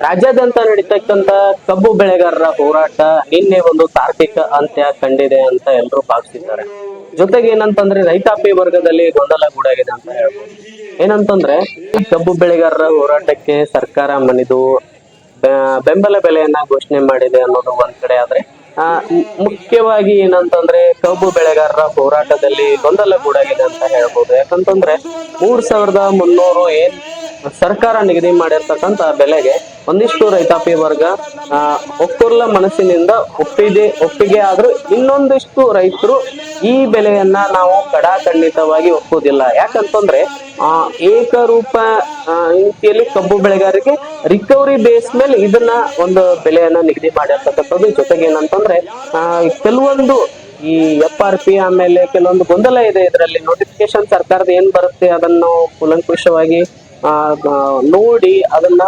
ರಾಜ್ಯಾದ್ಯಂತ ನಡೀತಕ್ಕಂತ ಕಬ್ಬು ಬೆಳೆಗಾರರ ಹೋರಾಟ ನಿನ್ನೆ ಒಂದು ತಾರ್ಕಿಕ ಅಂತ್ಯ ಕಂಡಿದೆ ಅಂತ ಎಲ್ಲರೂ ಭಾವಿಸಿದ್ದಾರೆ. ಜೊತೆಗೆ ಏನಂತಂದ್ರೆ ರೈತಾಪಿ ವರ್ಗದಲ್ಲಿ ಗೊಂದಲ ಗೂಡಾಗಿದೆ ಅಂತ ಹೇಳ್ಬೋದು. ಏನಂತಂದ್ರೆ ಕಬ್ಬು ಬೆಳೆಗಾರರ ಹೋರಾಟಕ್ಕೆ ಸರ್ಕಾರ ಮಣಿದು ಬೆಂಬಲ ಬೆಲೆಯನ್ನ ಘೋಷಣೆ ಮಾಡಿದೆ ಅನ್ನೋದು ಒಂದ್ ಕಡೆ ಆದ್ರೆ ಆ, ಮುಖ್ಯವಾಗಿ ಏನಂತಂದ್ರೆ ಕಬ್ಬು ಬೆಳೆಗಾರರ ಹೋರಾಟದಲ್ಲಿ ಗೊಂದಲ ಗೂಡಾಗಿದೆ ಅಂತ ಹೇಳ್ಬೋದು. ಯಾಕಂತಂದ್ರೆ ಮೂರ್ ಸಾವಿರದ ಮುನ್ನೂರು ಏನ್ ಸರ್ಕಾರ ನಿಗದಿ ಮಾಡಿರ್ತಕ್ಕಂತ ಬೆಲೆಗೆ ಒಂದಿಷ್ಟು ರೈತಾಪಿ ವರ್ಗ ಒಕ್ಕೂರ್ಲ ಮನಸ್ಸಿನಿಂದ ಒಪ್ಪಿದೆ ಒಪ್ಪಿಗೆ ಆದ್ರೂ ಇನ್ನೊಂದಿಷ್ಟು ರೈತರು ಈ ಬೆಲೆಯನ್ನ ನಾವು ಕಡಾಖಂಡಿತವಾಗಿ ಒಪ್ಪುವುದಿಲ್ಲ. ಯಾಕಂತಂದ್ರೆ ಆ ಏಕರೂಪ ರೀತಿಯಲ್ಲಿ ಕಬ್ಬು ಬೆಳೆಗಾರರಿಗೆ ರಿಕವರಿ ಬೇಸ್ ಮೇಲೆ ಇದನ್ನ ಒಂದು ಬೆಲೆಯನ್ನ ನಿಗದಿ ಮಾಡಿರ್ತಕ್ಕಂಥದ್ದು. ಜೊತೆಗೆ ಏನಂತಂದ್ರೆ ಆ, ಕೆಲವೊಂದು ಈ ಎಫ್ ಆರ್ ಪಿ ಆಮೇಲೆ ಕೆಲವೊಂದು ಗೊಂದಲ ಇದೆ ಇದರಲ್ಲಿ. ನೋಟಿಫಿಕೇಶನ್ ಸರ್ಕಾರದ ಏನ್ ಬರುತ್ತೆ ಅದನ್ನು ಕೂಲಂಕುಷವಾಗಿ ನೋಡಿ ಅದನ್ನ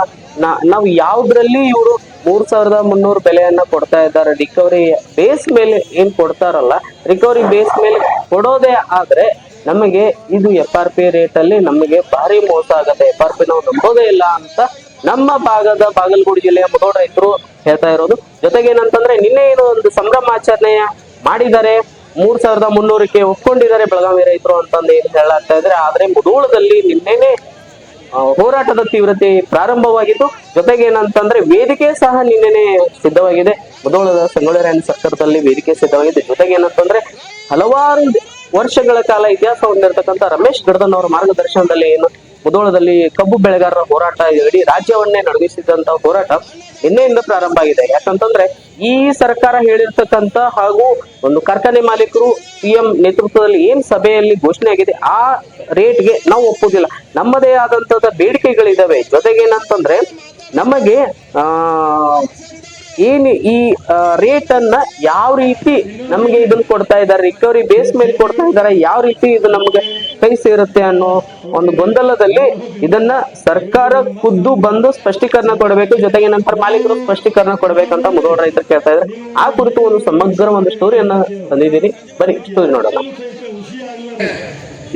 ನಾವು ಯಾವ್ದ್ರಲ್ಲಿ ಇವರು ಮೂರ್ ಸಾವಿರದ ಮುನ್ನೂರು ಬೆಲೆಯನ್ನ ಕೊಡ್ತಾ ಇದ್ದಾರೆ ರಿಕವರಿ ಬೇಸ್ ಮೇಲೆ ಏನ್ ಕೊಡ್ತಾರಲ್ಲ ರಿಕವರಿ ಬೇಸ್ ಮೇಲೆ ಕೊಡೋದೇ ಆದ್ರೆ ನಮಗೆ ಇದು ಎಫ್ ಆರ್ ಪಿ ರೇಟ್ ಅಲ್ಲಿ ನಮಗೆ ಭಾರಿ ಮೋಸ ಆಗುತ್ತೆ. ಎಫ್ ಆರ್ ಪಿ ನಾವು ನಂಬೋದೇ ಇಲ್ಲ ಅಂತ ನಮ್ಮ ಭಾಗದ ಬಾಗಲಕೋಟೆ ಜಿಲ್ಲೆಯ ಮುದೋಡ ರೈತರು ಹೇಳ್ತಾ ಇರೋದು. ಜೊತೆಗೆ ಏನಂತಂದ್ರೆ ನಿನ್ನೆ ಏನೋ ಒಂದು ಸಂಭ್ರಮಾಚರಣೆಯ ಮಾಡಿದ್ದಾರೆ. ಮೂರ್ ಸಾವಿರದ ಮುನ್ನೂರಕ್ಕೆ ಒಪ್ಕೊಂಡಿದ್ದಾರೆ ಬೆಳಗಾವಿ ರೈತರು ಅಂತಂದು ಹೇಳಾಗ್ತಾ ಇದ್ರೆ, ಆದ್ರೆ ಮುದೋಳದಲ್ಲಿ ನಿನ್ನೆನೆ ಹೋರಾಟದ ತೀವ್ರತೆ ಪ್ರಾರಂಭವಾಗಿದ್ದು, ಜೊತೆಗೆ ಏನಂತಂದ್ರೆ ವೇದಿಕೆ ಸಹ ನಿನ್ನೆನೆ ಸಿದ್ಧವಾಗಿದೆ. ಮುದೋಳದ ಸಂಗೊಳ್ಳಿ ಸರ್ಕಾರದಲ್ಲಿ ವೇದಿಕೆ ಸಿದ್ಧವಾಗಿದೆ. ಜೊತೆಗೆ ಏನಂತಂದ್ರೆ ಹಲವಾರು ವರ್ಷಗಳ ಕಾಲ ಇತಿಹಾಸ ಹೊಂದಿರತಕ್ಕಂತ ರಮೇಶ್ ಗರ್ಧನ್ ಅವರ ಮಾರ್ಗದರ್ಶನದಲ್ಲಿ ಏನು ಮುದೋಳದಲ್ಲಿ ಕಬ್ಬು ಬೆಳೆಗಾರರ ಹೋರಾಟ ಇಡೀ ರಾಜ್ಯವನ್ನೇ ನಡೆಸಿದಂತ ಹೋರಾಟ ನಿನ್ನೆಯಿಂದ ಪ್ರಾರಂಭ ಆಗಿದೆ. ಯಾಕಂತಂದ್ರೆ ಈ ಸರ್ಕಾರ ಹೇಳಿರ್ತಕ್ಕಂತ ಹಾಗೂ ಒಂದು ಕಾರ್ಖಾನೆ ಮಾಲೀಕರು ಸಿಎಂ ನೇತೃತ್ವದಲ್ಲಿ ಏನ್ ಸಭೆಯಲ್ಲಿ ಘೋಷಣೆ ಆಗಿದೆ, ಆ ರೇಟ್ಗೆ ನಾವು ಒಪ್ಪುದಿಲ್ಲ ನಮ್ಮದೇ ಆದಂತದ ಬೇಡಿಕೆಗಳಿದಾವೆ. ಜೊತೆಗೆ ಏನಂತಂದ್ರೆ ನಮಗೆ, ಆ ಏನು ಈ ರೇಟ್ ಅನ್ನ ಯಾವ ರೀತಿ ನಮಗೆ ಇದನ್ನ ಕೊಡ್ತಾ ಇದ್ದಾರೆ ರಿಕವರಿ ಬೇಸ್ ಮೇಲೆ ಕೊಡ್ತಾ ಇದ್ದಾರೆ, ಯಾವ ರೀತಿ ಇದು ನಮ್ಗೆ ಕೈ ಸೇರುತ್ತೆ ಅನ್ನೋ ಒಂದು ಗೊಂದಲದಲ್ಲಿ ಇದನ್ನ ಸರ್ಕಾರ ಖುದ್ದು ಬಂದು ಸ್ಪಷ್ಟೀಕರಣ ಕೊಡಬೇಕು, ಜೊತೆಗೆ ನಂತರ ಮಾಲೀಕರು ಸ್ಪಷ್ಟೀಕರಣ ಕೊಡಬೇಕಂತ ಮುಗೋಡ ರೈತರು ಕೇಳ್ತಾ ಇದ್ದಾರೆ. ಆ ಕುರಿತು ಒಂದು ಸಮಗ್ರ ಒಂದು ಸ್ಟೋರಿಯನ್ನ ತಂದಿದ್ದೀನಿ. ಬರೀ ಸ್ಟೋರಿ ನೋಡೋಣ.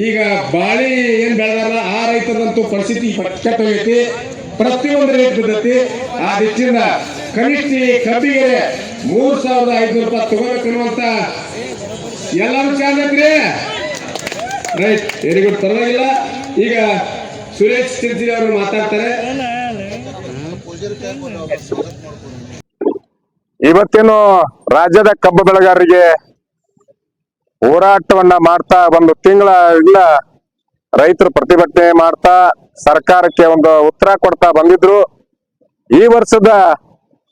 ಈಗ ಬಾಳಿ ಏನ್ ಬೆಳೆದಾರ? ಆ ರೈತರಂತೂ ಪರಿಸ್ಥಿತಿ ಪಕ್ಕ ಪ್ರತಿಯೊಂದು ರೇಟ್ ಬಿದ್ದೈತಿ ಆ ಹೆಚ್ಚಿನ ಕನಿಷ್ಠ ಕಬ್ಬಿಗೆ ಮೂರ್ ಸಾವಿರದ ಐದುನೂರು ರೂಪಾಯಿ ತಗೋಬೇಕನ್ನುವಂತ ಎಲ್ಲರೂ ಚಾನ್ಸ್ ಐತ್ರಿ ರೈಟ್ ವೆರಿ ಗುಡ್ ಪರವಾಗಿಲ್ಲ. ಈಗ ಸುರೇಶ್ ಚಿರ್ಜಿ ಅವರು ಮಾತಾಡ್ತಾರೆ. ಇವತ್ತೇನು ರಾಜ್ಯದ ಕಬ್ಬು ಬೆಳೆಗಾರರಿಗೆ ಹೋರಾಟವನ್ನ ಮಾಡ್ತಾ ಒಂದು ತಿಂಗಳ ಇಲ್ಲ ರೈತರು ಪ್ರತಿಭಟನೆ ಮಾಡ್ತಾ ಸರ್ಕಾರಕ್ಕೆ ಒಂದು ಉತ್ತರ ಕೊಡ್ತಾ ಬಂದಿದ್ರು. ಈ ವರ್ಷದ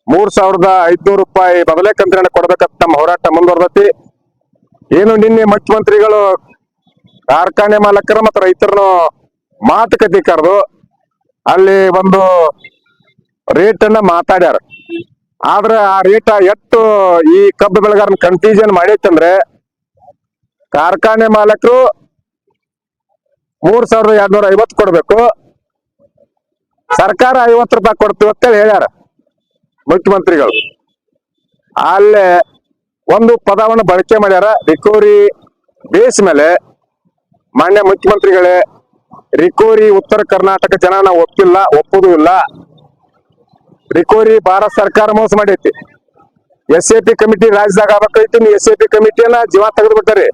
ಮೂರ್ ಸಾವಿರದ ಐದ್ನೂರು ರೂಪಾಯಿ ಬದಲೇ ಕಂತಿನ ಕೊಡ್ಬೇಕಂತ ನಮ್ಮ ಹೋರಾಟ ಮುಂದುವರ್ದತಿ. ಏನು ನಿನ್ನೆ ಮುಖ್ಯಮಂತ್ರಿಗಳು ಕಾರ್ಖಾನೆ ಮಾಲಕರ ಮತ್ತು ರೈತರನ್ನು ಮಾತುಕತೆ ಕರೆದು ಅಲ್ಲಿ ಒಂದು ರೇಟ್ ಅನ್ನ ಮಾತಾಡ್ಯಾರ. ಆದ್ರೆ ಆ ರೇಟ್ ಎಷ್ಟು ಈ ಕಬ್ಬು ಬೆಳೆಗಾರನ ಕನ್ಫ್ಯೂಷನ್ ಮಾಡೈತಂದ್ರೆ ಕಾರ್ಖಾನೆ ಮಾಲಕರು ಮೂರ್ ಸಾವಿರದ ಎರಡ್ನೂರ ಐವತ್ತು ಕೊಡ್ಬೇಕು. ಸರ್ಕಾರ ಐವತ್ತು ರೂಪಾಯಿ ಕೊಡ್ತೀವಿ ಅಂತೇಳಿ ಹೇಳ್ಯಾರ ಮುಖ್ಯಮಂತ್ರಿಗಳು. ಅಲ್ಲೇ ಒಂದು ಪದವನ್ನು ಬಳಕೆ ಮಾಡ್ಯಾರ ರಿಕವರಿ ಬೇಸ್ ಮೇಲೆ. ಮಾನ್ಯ ಮುಖ್ಯಮಂತ್ರಿಗಳೇ ರಿಕವರಿ ಉತ್ತರ ಕರ್ನಾಟಕ ಜನ ಒಪ್ಪಿಲ್ಲ, ಒಪ್ಪುದೂ ಇಲ್ಲ. ರಿಕವರಿ ಭಾರತ ಸರ್ಕಾರ ಮೋಸ ಮಾಡೈತಿ. ಎಸ್ ಎ ಪಿ ಕಮಿಟಿ ರಾಜ್ಯದಾಗ ಆಗ್ಬೇಕಾಯ್ತು, ನೀವು ಎಸ್ ಎ ಪಿ ಕಮಿಟಿಯನ್ನ ಜೀವ ತೆಗೆದು ಬಿಟ್ಟಾರಿ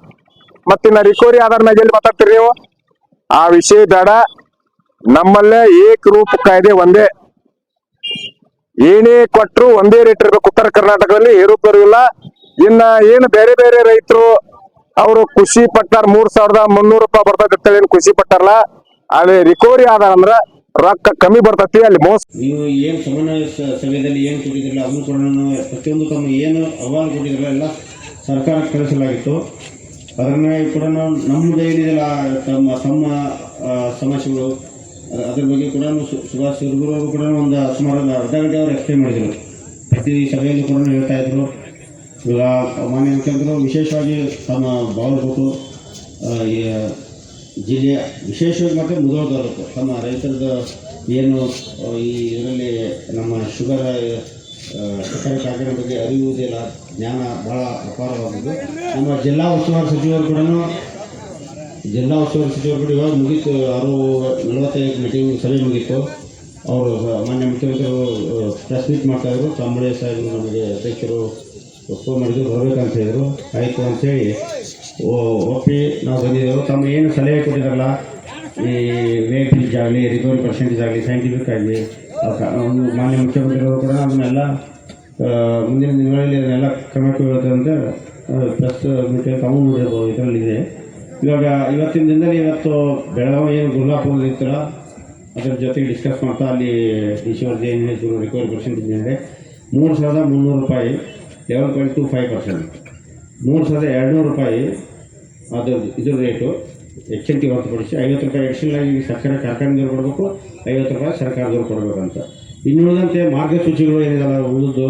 ಮತ್ತಿನ್ನ ರಿಕವರಿ ಆಧಾರ ಎಲ್ಲಿ ಮಾತಾಡ್ತೀರಿ ನೀವು? ಆ ವಿಷಯ ಬೇಡ. ನಮ್ಮಲ್ಲೇ ಏಕರೂಪ ಕಾಯ್ದೆ ಒಂದೇ. ಏನೇ ಕೊಟ್ಟರು ಒಂದೇ ರೇಟ್ ಇರ್ಬೇಕು. ಉತ್ತರ ಕರ್ನಾಟಕದಲ್ಲಿ ಏರುಪೇರು ಇಲ್ಲ. ಇನ್ನ ಏನು ಬೇರೆ ಬೇರೆ ರೈತರು ಅವರು ಖುಷಿ ಪಟ್ಟಾರ ಮೂರ್ ಸಾವಿರದ ಮುನ್ನೂರು ರೂಪಾಯಿ ಬರ್ತೈತೆ ಏನು ಖುಷಿ ಪಟ್ಟಾರಲ್ಲ? ಅಲ್ಲಿ ರಿಕವರಿ ಆದ ಅಂದ್ರ ರೊಕ್ಕ ಕಮ್ಮಿ ಬರ್ತತಿ ಅಲ್ಲಿ ಮೋಸ. ನೀವು ಏನು ಸಮನ್ವಯ ಸಭೆಯಲ್ಲಿ ಏನ್ ಕೊಟ್ಟಿದ್ರಲ್ಲ ಅದನ್ನು ಕೂಡ ಪ್ರತಿಯೊಂದು ತಮ್ಮ ಏನು ಅಹವಾಲು ಕೊಟ್ಟಿದ್ರಲ್ಲ ಎಲ್ಲ ಸರ್ಕಾರಕ್ಕೆ ಕಳಿಸಲಾಗಿತ್ತು. ಅದನ್ನು ಕೂಡ ನಮ್ಮದು ತಮ್ಮ ತಮ್ಮ ಸಮಸ್ಯೆಗಳು ಅದ್ರ ಬಗ್ಗೆ ಕೂಡ ಸುಭಾಷ್ ಶಿರಗುರು ಅವರು ಕೂಡ ಒಂದು ಸುಮಾರು ಒಂದು ಅರ್ಧ ಗಂಟೆ ಅವರು ಎಕ್ಸ್ಪ್ಲೇನ್ ಮಾಡಿದರು. ಪ್ರತಿ ಸಭೆಯಲ್ಲೂ ಕೂಡ ಹೇಳ್ತಾ ಇದ್ರು. ಇವಾಗ ಮಾನ್ಯ ಮುಖ್ಯಮಂತ್ರಿಗಳು ವಿಶೇಷವಾಗಿ ತಮ್ಮ ಬಾಗಲಕೋಟು ಜಿಲ್ಲೆಯ ವಿಶೇಷವಾಗಿ ಮತ್ತು ಮುಧೋಳ ತಾಲೂಕು, ತಮ್ಮ ರೈತರದ ಏನು, ಈ ಇದರಲ್ಲಿ ನಮ್ಮ ಶುಗರ್ ಸಕ್ಕರೆ ಕಾರ್ಖಾನೆ ಬಗ್ಗೆ ಅರಿವುದಿಲ್ಲ ಜ್ಞಾನ ಬಹಳ ಅಪಾರವಾದದ್ದು. ನಮ್ಮ ಜಿಲ್ಲಾ ಉಸ್ತುವಾರಿ ಸಚಿವರು ಕೂಡ ಜಿಲ್ಲಾ ಉಸ್ತುವಾರಿ ಸಚಿವರು ಕೂಡ ಇವಾಗ ಮುಗೀತು ಆರು ನಲವತ್ತೈದು ಮೀಟಿಂಗ್ ಸಭೆ ಮುಗೀತು. ಅವರು ಮಾನ್ಯ ಮುಖ್ಯಮಂತ್ರಿಗಳು ಪ್ರೆಸ್ ಮೀಟ್ ಮಾಡ್ತಾಯಿದ್ರು ಕಂಬಳಿ ಸಾಹೇಬರು ನಮಗೆ ಅಧ್ಯಕ್ಷರು ಫೋನ್ ಮಾಡಿದ್ರು, ಬರಬೇಕಂತ ಹೇಳಿದ್ರು. ಆಯಿತು ಅಂತೇಳಿ, ಓ- ಒಪ್ಪಿ ನಾವು ಬಂದಿದ್ದೆವು. ತಮ್ಮ ಏನು ಸಲಹೆ ಕೊಟ್ಟಿದ್ದಾರಲ್ಲ, ಈ ವೇಟ್ ಆಗಲಿ ರಿಕವರಿ ಪರ್ಸೆಂಟೇಜ್ ಆಗಲಿ ಸೈಂಟಿಫಿಕ್ ಆಗಲಿ ಮಾನ್ಯ ಮುಖ್ಯಮಂತ್ರಿಗಳು ಕೂಡ ಅವನ್ನೆಲ್ಲ ಮುಂದಿನ ದಿನಗಳಲ್ಲಿ ಅದನ್ನೆಲ್ಲ ಕ್ರಮಕ್ಕೆ ಬೀಳುತ್ತೆ ಪ್ಲಸ್ ಮೀಟಿಂಗ್ ತಾವು ನೋಡಿರ್ಬೋದು ಇದರಲ್ಲಿದೆ. ಇವಾಗ ಇವತ್ತಿನ ದಿನದಲ್ಲಿ ಇವತ್ತು ಬೆಳಗಾವಿ ಏನು ಗುಲ್ಲಾಪುರದಲ್ಲಿ ಇತ್ತಲ್ಲ, ಅದರ ಜೊತೆಗೆ ಡಿಸ್ಕಸ್ ಮಾಡ್ತಾ ಅಲ್ಲಿ ಈಶ್ವರ್ ಜೈನ್ ಹೇಳಿದ್ರು ರಿಕವರಿ ಪರ್ಸೆಂಟೇಜ್ ಇದೆ ಮೂರು ಸಾವಿರದ ಮುನ್ನೂರು ರೂಪಾಯಿ eleven point two five percent ಮೂರು ಸಾವಿರದ ಎರಡುನೂರು ರೂಪಾಯಿ ಅದು ಇದ್ರ ರೇಟು ಎಚ್ ಎನ್ ಟಿ ಹೊರತುಪಡಿಸಿ ಐವತ್ತು ರೂಪಾಯಿ ಎಕ್ಸ್ಟ್ರಲ್ ಆಗಿ ಸರ್ಕಾರ ಕಾರ್ಖಾನೆದವ್ರು ಕೊಡಬೇಕು ಐವತ್ತು ರೂಪಾಯಿ ಸರ್ಕಾರದವ್ರು ಕೊಡಬೇಕಂತ. ಇನ್ನುಳಿದಂತೆ ಮಾರ್ಗಸೂಚಿಗಳು ಏನಿದಾವೆ ಉಳಿದು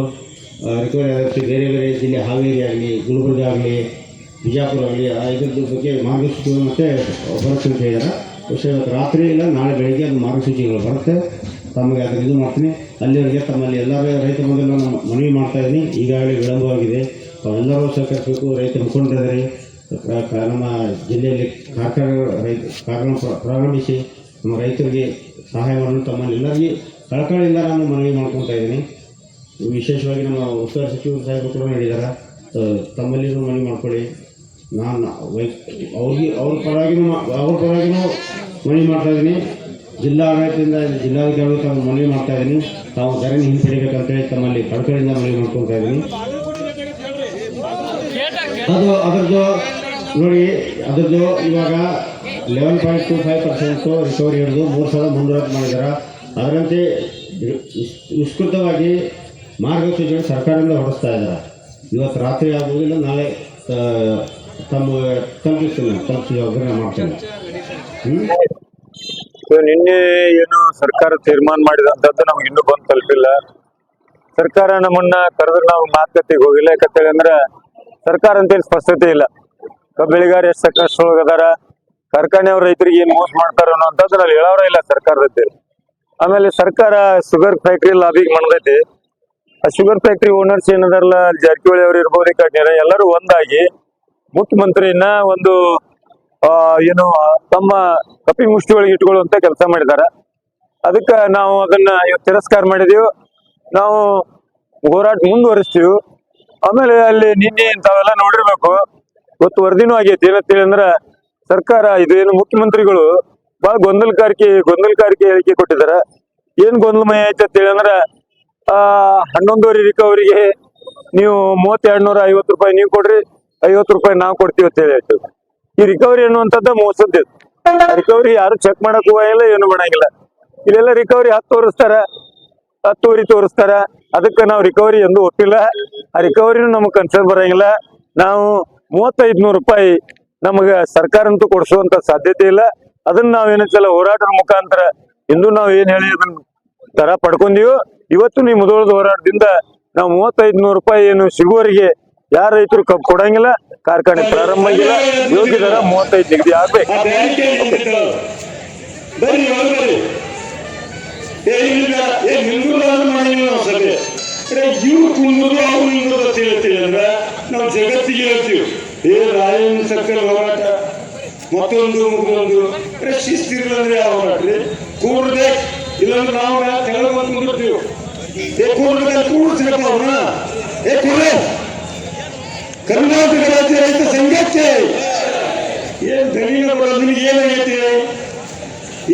ರಿಕವರಿ ಆಗುತ್ತೆ, ಬೇರೆ ಬೇರೆ ಜಿಲ್ಲೆ, ಹಾವೇರಿ ಆಗಲಿ, ಗುಲ್ಬರ್ಗ ಆಗಲಿ, ಬಿಜಾಪುರ ಆಗಲಿ ಇದ್ರದ್ದು ಬಗ್ಗೆ ಮಾರ್ಗಸೂಚಿಗಳು ಮತ್ತು ಅಂತ ಹೇಳಿದಾರೆ ಬಹುಶಃ ಇವತ್ತು ರಾತ್ರಿ ಇಲ್ಲ, ನಾಳೆ ಬೆಳಗ್ಗೆ ಅದು ಮಾರ್ಗಸೂಚಿಗಳು ಬರುತ್ತೆ. ತಮಗೆ ಅದನ್ನು ಇದು ಮಾಡ್ತೀನಿ. ಅಲ್ಲಿವರೆಗೆ ತಮ್ಮಲ್ಲಿ ಎಲ್ಲರೂ ರೈತ ಮೊದಲು ನಾನು ಮನವಿ ಮಾಡ್ತಾ ಇದ್ದೀನಿ. ಈಗಾಗಲೇ ವಿಳಂಬವಾಗಿದೆ. ತಾವೆಲ್ಲರೂ ಸಹಕರಿಸಬೇಕು, ರೈತ ಮುಖಂಡರಿದ್ದಾರೆ. ನಮ್ಮ ಜಿಲ್ಲೆಯಲ್ಲಿ ಕಾರ್ಖಾನೆ ರೈತ ಪ್ರಾರಂಭಿಸಿ ನಮ್ಮ ರೈತರಿಗೆ ಸಹಾಯ ಮಾಡಲು ತಮ್ಮಲ್ಲಿ ಎಲ್ಲರಿಗೆ ಕಳಕಳಿಯಿಂದ ನಾನು ಮನವಿ ಮಾಡ್ಕೊತಾ ಇದ್ದೀನಿ. ವಿಶೇಷವಾಗಿ ನಮ್ಮ ಉಸ್ತುವಾರಿ ಸಚಿವರು ಸಾಹೇಬರು ಕೂಡ ಹೇಳಿದ್ದಾರೆ ತಮ್ಮಲ್ಲಿನೂ ಮನವಿ ಮಾಡ್ಕೊಳ್ಳಿ. ನಾನು ವೈ ಅವ್ರಿಗೆ, ಅವ್ರ ಪರವಾಗಿನೂ ಅವ್ರ ಪರವಾಗಿನೂ ಮನವಿ ಮಾಡ್ತಾ ಇದ್ದೀನಿ. ಜಿಲ್ಲಾ ಆಡಳಿತದಿಂದ, ಜಿಲ್ಲಾಧಿಕಾರಿಗಳು ತಾವು ಮನವಿ ಮಾಡ್ತಾ ಇದ್ದೀನಿ. ತಾವು ಧರಣಿ ಹಿಂಪಡಿಬೇಕಂತೇಳಿ ತಮ್ಮಲ್ಲಿ ಕಳಕಳಿಯಿಂದ ಮನವಿ ಮಾಡ್ಕೊತಾ ಇದ್ದೀನಿ. ಅದು, ಅದರದ್ದು ನೋಡಿ, ಅದರದ್ದು ಇವಾಗ eleven point two five percent recovery ಹಿಡಿದು ಮೂರು ಸಾವಿರದ ಮುನ್ನೂರ ಮಾಡಿದ್ದಾರೆ ಅದರಂತೆ ವಿಸ್ತೃತವಾಗಿ ಮಾರ್ಗಸೂಚಿಗಳು ಸರ್ಕಾರದಿಂದ ಹೊರಡಿಸ್ತಾ ಇದ್ದಾರೆ. ಇವತ್ತು ರಾತ್ರಿ ಆಗುವುದಿಲ್ಲ, ನಾಳೆ ತಮ್ಮ, ತಲುಪಿಸ್ತೀನಿ ತಲುಪಿಸಿ ಒಗ್ಗರಣೆ ಮಾಡ್ತೇನೆ. ನಿನ್ನೆ ಏನು ಸರ್ಕಾರ ತೀರ್ಮಾನ ಮಾಡಿದಂಥದ್ದು ನಮ್ಗೆ ಇನ್ನೂ ಬಂದು ತಲುಪಿಲ್ಲ. ಸರ್ಕಾರ ನಮ್ಮನ್ನ ಕರೆದ್ರೆ ನಾವು ಮಾತುಕತೆಗೆ ಹೋಗಿಲ್ಲ. ಯಾಕಂತೇಳಿ ಅಂದ್ರೆ ಸರ್ಕಾರ ಅಂತೇಳಿ ಸ್ಪಷ್ಟತೆ ಇಲ್ಲ. ಕಬ್ಬು ಬೆಳೆಗಾರ ಎಷ್ಟು ಸಂಕಷ್ಟೊಳಗದಾರ ಕಾರ್ಖಾನೆಯವ್ರ ರೈತರಿಗೆ ಏನ್ ಮೋಸ ಮಾಡ್ತಾರ ಅನ್ನೋಂಥದ್ದು ಅಲ್ಲಿ ಹೇಳೋರ ಇಲ್ಲ ಸರ್ಕಾರದಲ್ಲಿ ಆಮೇಲೆ ಸರ್ಕಾರ ಶುಗರ್ ಫ್ಯಾಕ್ಟ್ರಿ ಲಾಬಿಗೆ ಮಾಡದೈತಿ ಆ ಶುಗರ್ ಫ್ಯಾಕ್ಟ್ರಿ ಓನರ್ಸ್ ಏನದಾರಲ್ಲ ಜಾರಕಿಹೊಳಿ ಅವ್ರು ಇರ್ಬೋದು ಎಲ್ಲರೂ ಒಂದಾಗಿ ಮುಖ್ಯಮಂತ್ರಿನ ಒಂದು ಆ, ಏನು ತಮ್ಮ ಕಪಿ ಮುಷ್ಟಿ ಒಳಗೆ ಇಟ್ಕೊಳ್ಳುವಂತ ಕೆಲಸ ಮಾಡಿದಾರ. ಅದಕ್ಕೆ ನಾವು ಅದನ್ನ ತಿರಸ್ಕಾರ ಮಾಡಿದೀವಿ. ನಾವು ಹೋರಾಟ ಮುಂದುವರಿಸ್ತೀವಿ. ಆಮೇಲೆ ಅಲ್ಲಿ ನಿನ್ನೆ ಇಂಥವೆಲ್ಲ ನೋಡಿರ್ಬೇಕು. ಇವತ್ತು ವರದಿನೂ ಆಗೈತಿ. ಏನಂತೇಳಿ ಅಂದ್ರ ಸರ್ಕಾರ ಇದೇನು ಮುಖ್ಯಮಂತ್ರಿಗಳು ಬಹಳ ಗೊಂದಲಕಾರಿಕೆ ಗೊಂದಲಕಾರಿಕೆ ಹೇಳಿಕೆ ಕೊಟ್ಟಿದ್ದಾರೆ. ಏನ್ ಗೊಂದಲಮಯ ಐತೆ ಅಂತೇಳಿ ಹೇಳಂದ್ರ ಆ, ಹನ್ನೊಂದುವರೆ ರಿಕವರಿಗೆ ನೀವು ಮೂವತ್ತೆರಡು ನೂರ ಐವತ್ತು ರೂಪಾಯಿ ನೀವು ಕೊಡ್ರಿ, ಐವತ್ತು ರೂಪಾಯಿ ನಾವು ಕೊಡ್ತೀವಿ ಅಂತ ಹೇಳಿ ಹೇಳ್ತೀವಿ ಈ ರಿಕವರಿ ಅನ್ನುವಂಥದ್ದ ಮೋಸದ್ದು ರಿಕವರಿ ಯಾರು ಚೆಕ್ ಮಾಡಕ್ ಹೋಗಿಲ್ಲ ಏನು ಮಾಡಂಗಿಲ್ಲ. ಇಲ್ಲೆಲ್ಲ ರಿಕವರಿ ಹತ್ತು ತೋರಿಸ್ತಾರ, ಹತ್ತುವರಿ ತೋರಿಸ್ತಾರ. ಅದಕ್ಕೆ ನಾವು ರಿಕವರಿ ಎಂದು ಒಪ್ಪಿಲ್ಲ. ಆ ರಿಕವರಿನೂ ನಮಗೆ ಕನ್ಸರ್ನ್ ಬರಂಗಿಲ್ಲ. ನಾವು ಮೂವತ್ತೈದು ನೂರು ರೂಪಾಯಿ ನಮಗೆ ಸರ್ಕಾರ ಅಂತೂ ಕೊಡಿಸುವಂತ ಸಾಧ್ಯತೆ ಇಲ್ಲ. ಅದನ್ನ ನಾವ್ ಏನಂತಲ್ಲ, ಹೋರಾಟದ ಮುಖಾಂತರ ಇಂದು ನಾವು ಏನ್ ಹೇಳಿ ಅದನ್ನ ತರ ಪಡ್ಕೊಂಡಿವೋ, ಇವತ್ತು ನೀವು ಮುದೋಳದ ಹೋರಾಟದಿಂದ ನಾವು ಮೂವತ್ತೈದು ನೂರು ರೂಪಾಯಿ ಏನು ಸಿಗುವವರಿಗೆ ಯಾರ ರೈತರು ಕಬ್ಬು ಕೊಡಂಗಿಲ್ಲ, ಕಾರ್ಖಾನೆ ಪ್ರಾರಂಭ ಆಗಿಲ್ಲ, ಯೋಗ್ಯ ದರ ಮೂವತ್ತೈದು ನಿಗದಿ ಆಗ್ಬೇಕು. ಇವ್ರು ಕುಂದ್ರು ಅವ್ರು ಏ ರಾಯನ್ ಸರ್ಕಲ್ ಹೋರಾಟ, ಮತ್ತೊಂದು ಮುಗಿದೊಂದು ಶಿಸ್ತಿರ್ಲಂದ್ರೆ ಯಾವ ರೀ ಕೂಡ್ದೆ ಇಲ್ಲಾಂದ್ರೆ ನಾವು ಕೆಳಗೆ ಬಂದು ಕುಂದಿರ್ತೀವಿ ಏ ಕೂಡ್ದೆ ಕೂಡಿಸ್ಬೇಕು ಅವ್ರನ್ನ ಏ ಕೂಡ್ರೆ ಕರ್ನಾಟಕ ರಾಜ್ಯ ರೈತ ಸಂಘಕ್ಕೆ ಏನ್ ದಲಿನ ಏನಾಗೈತಿ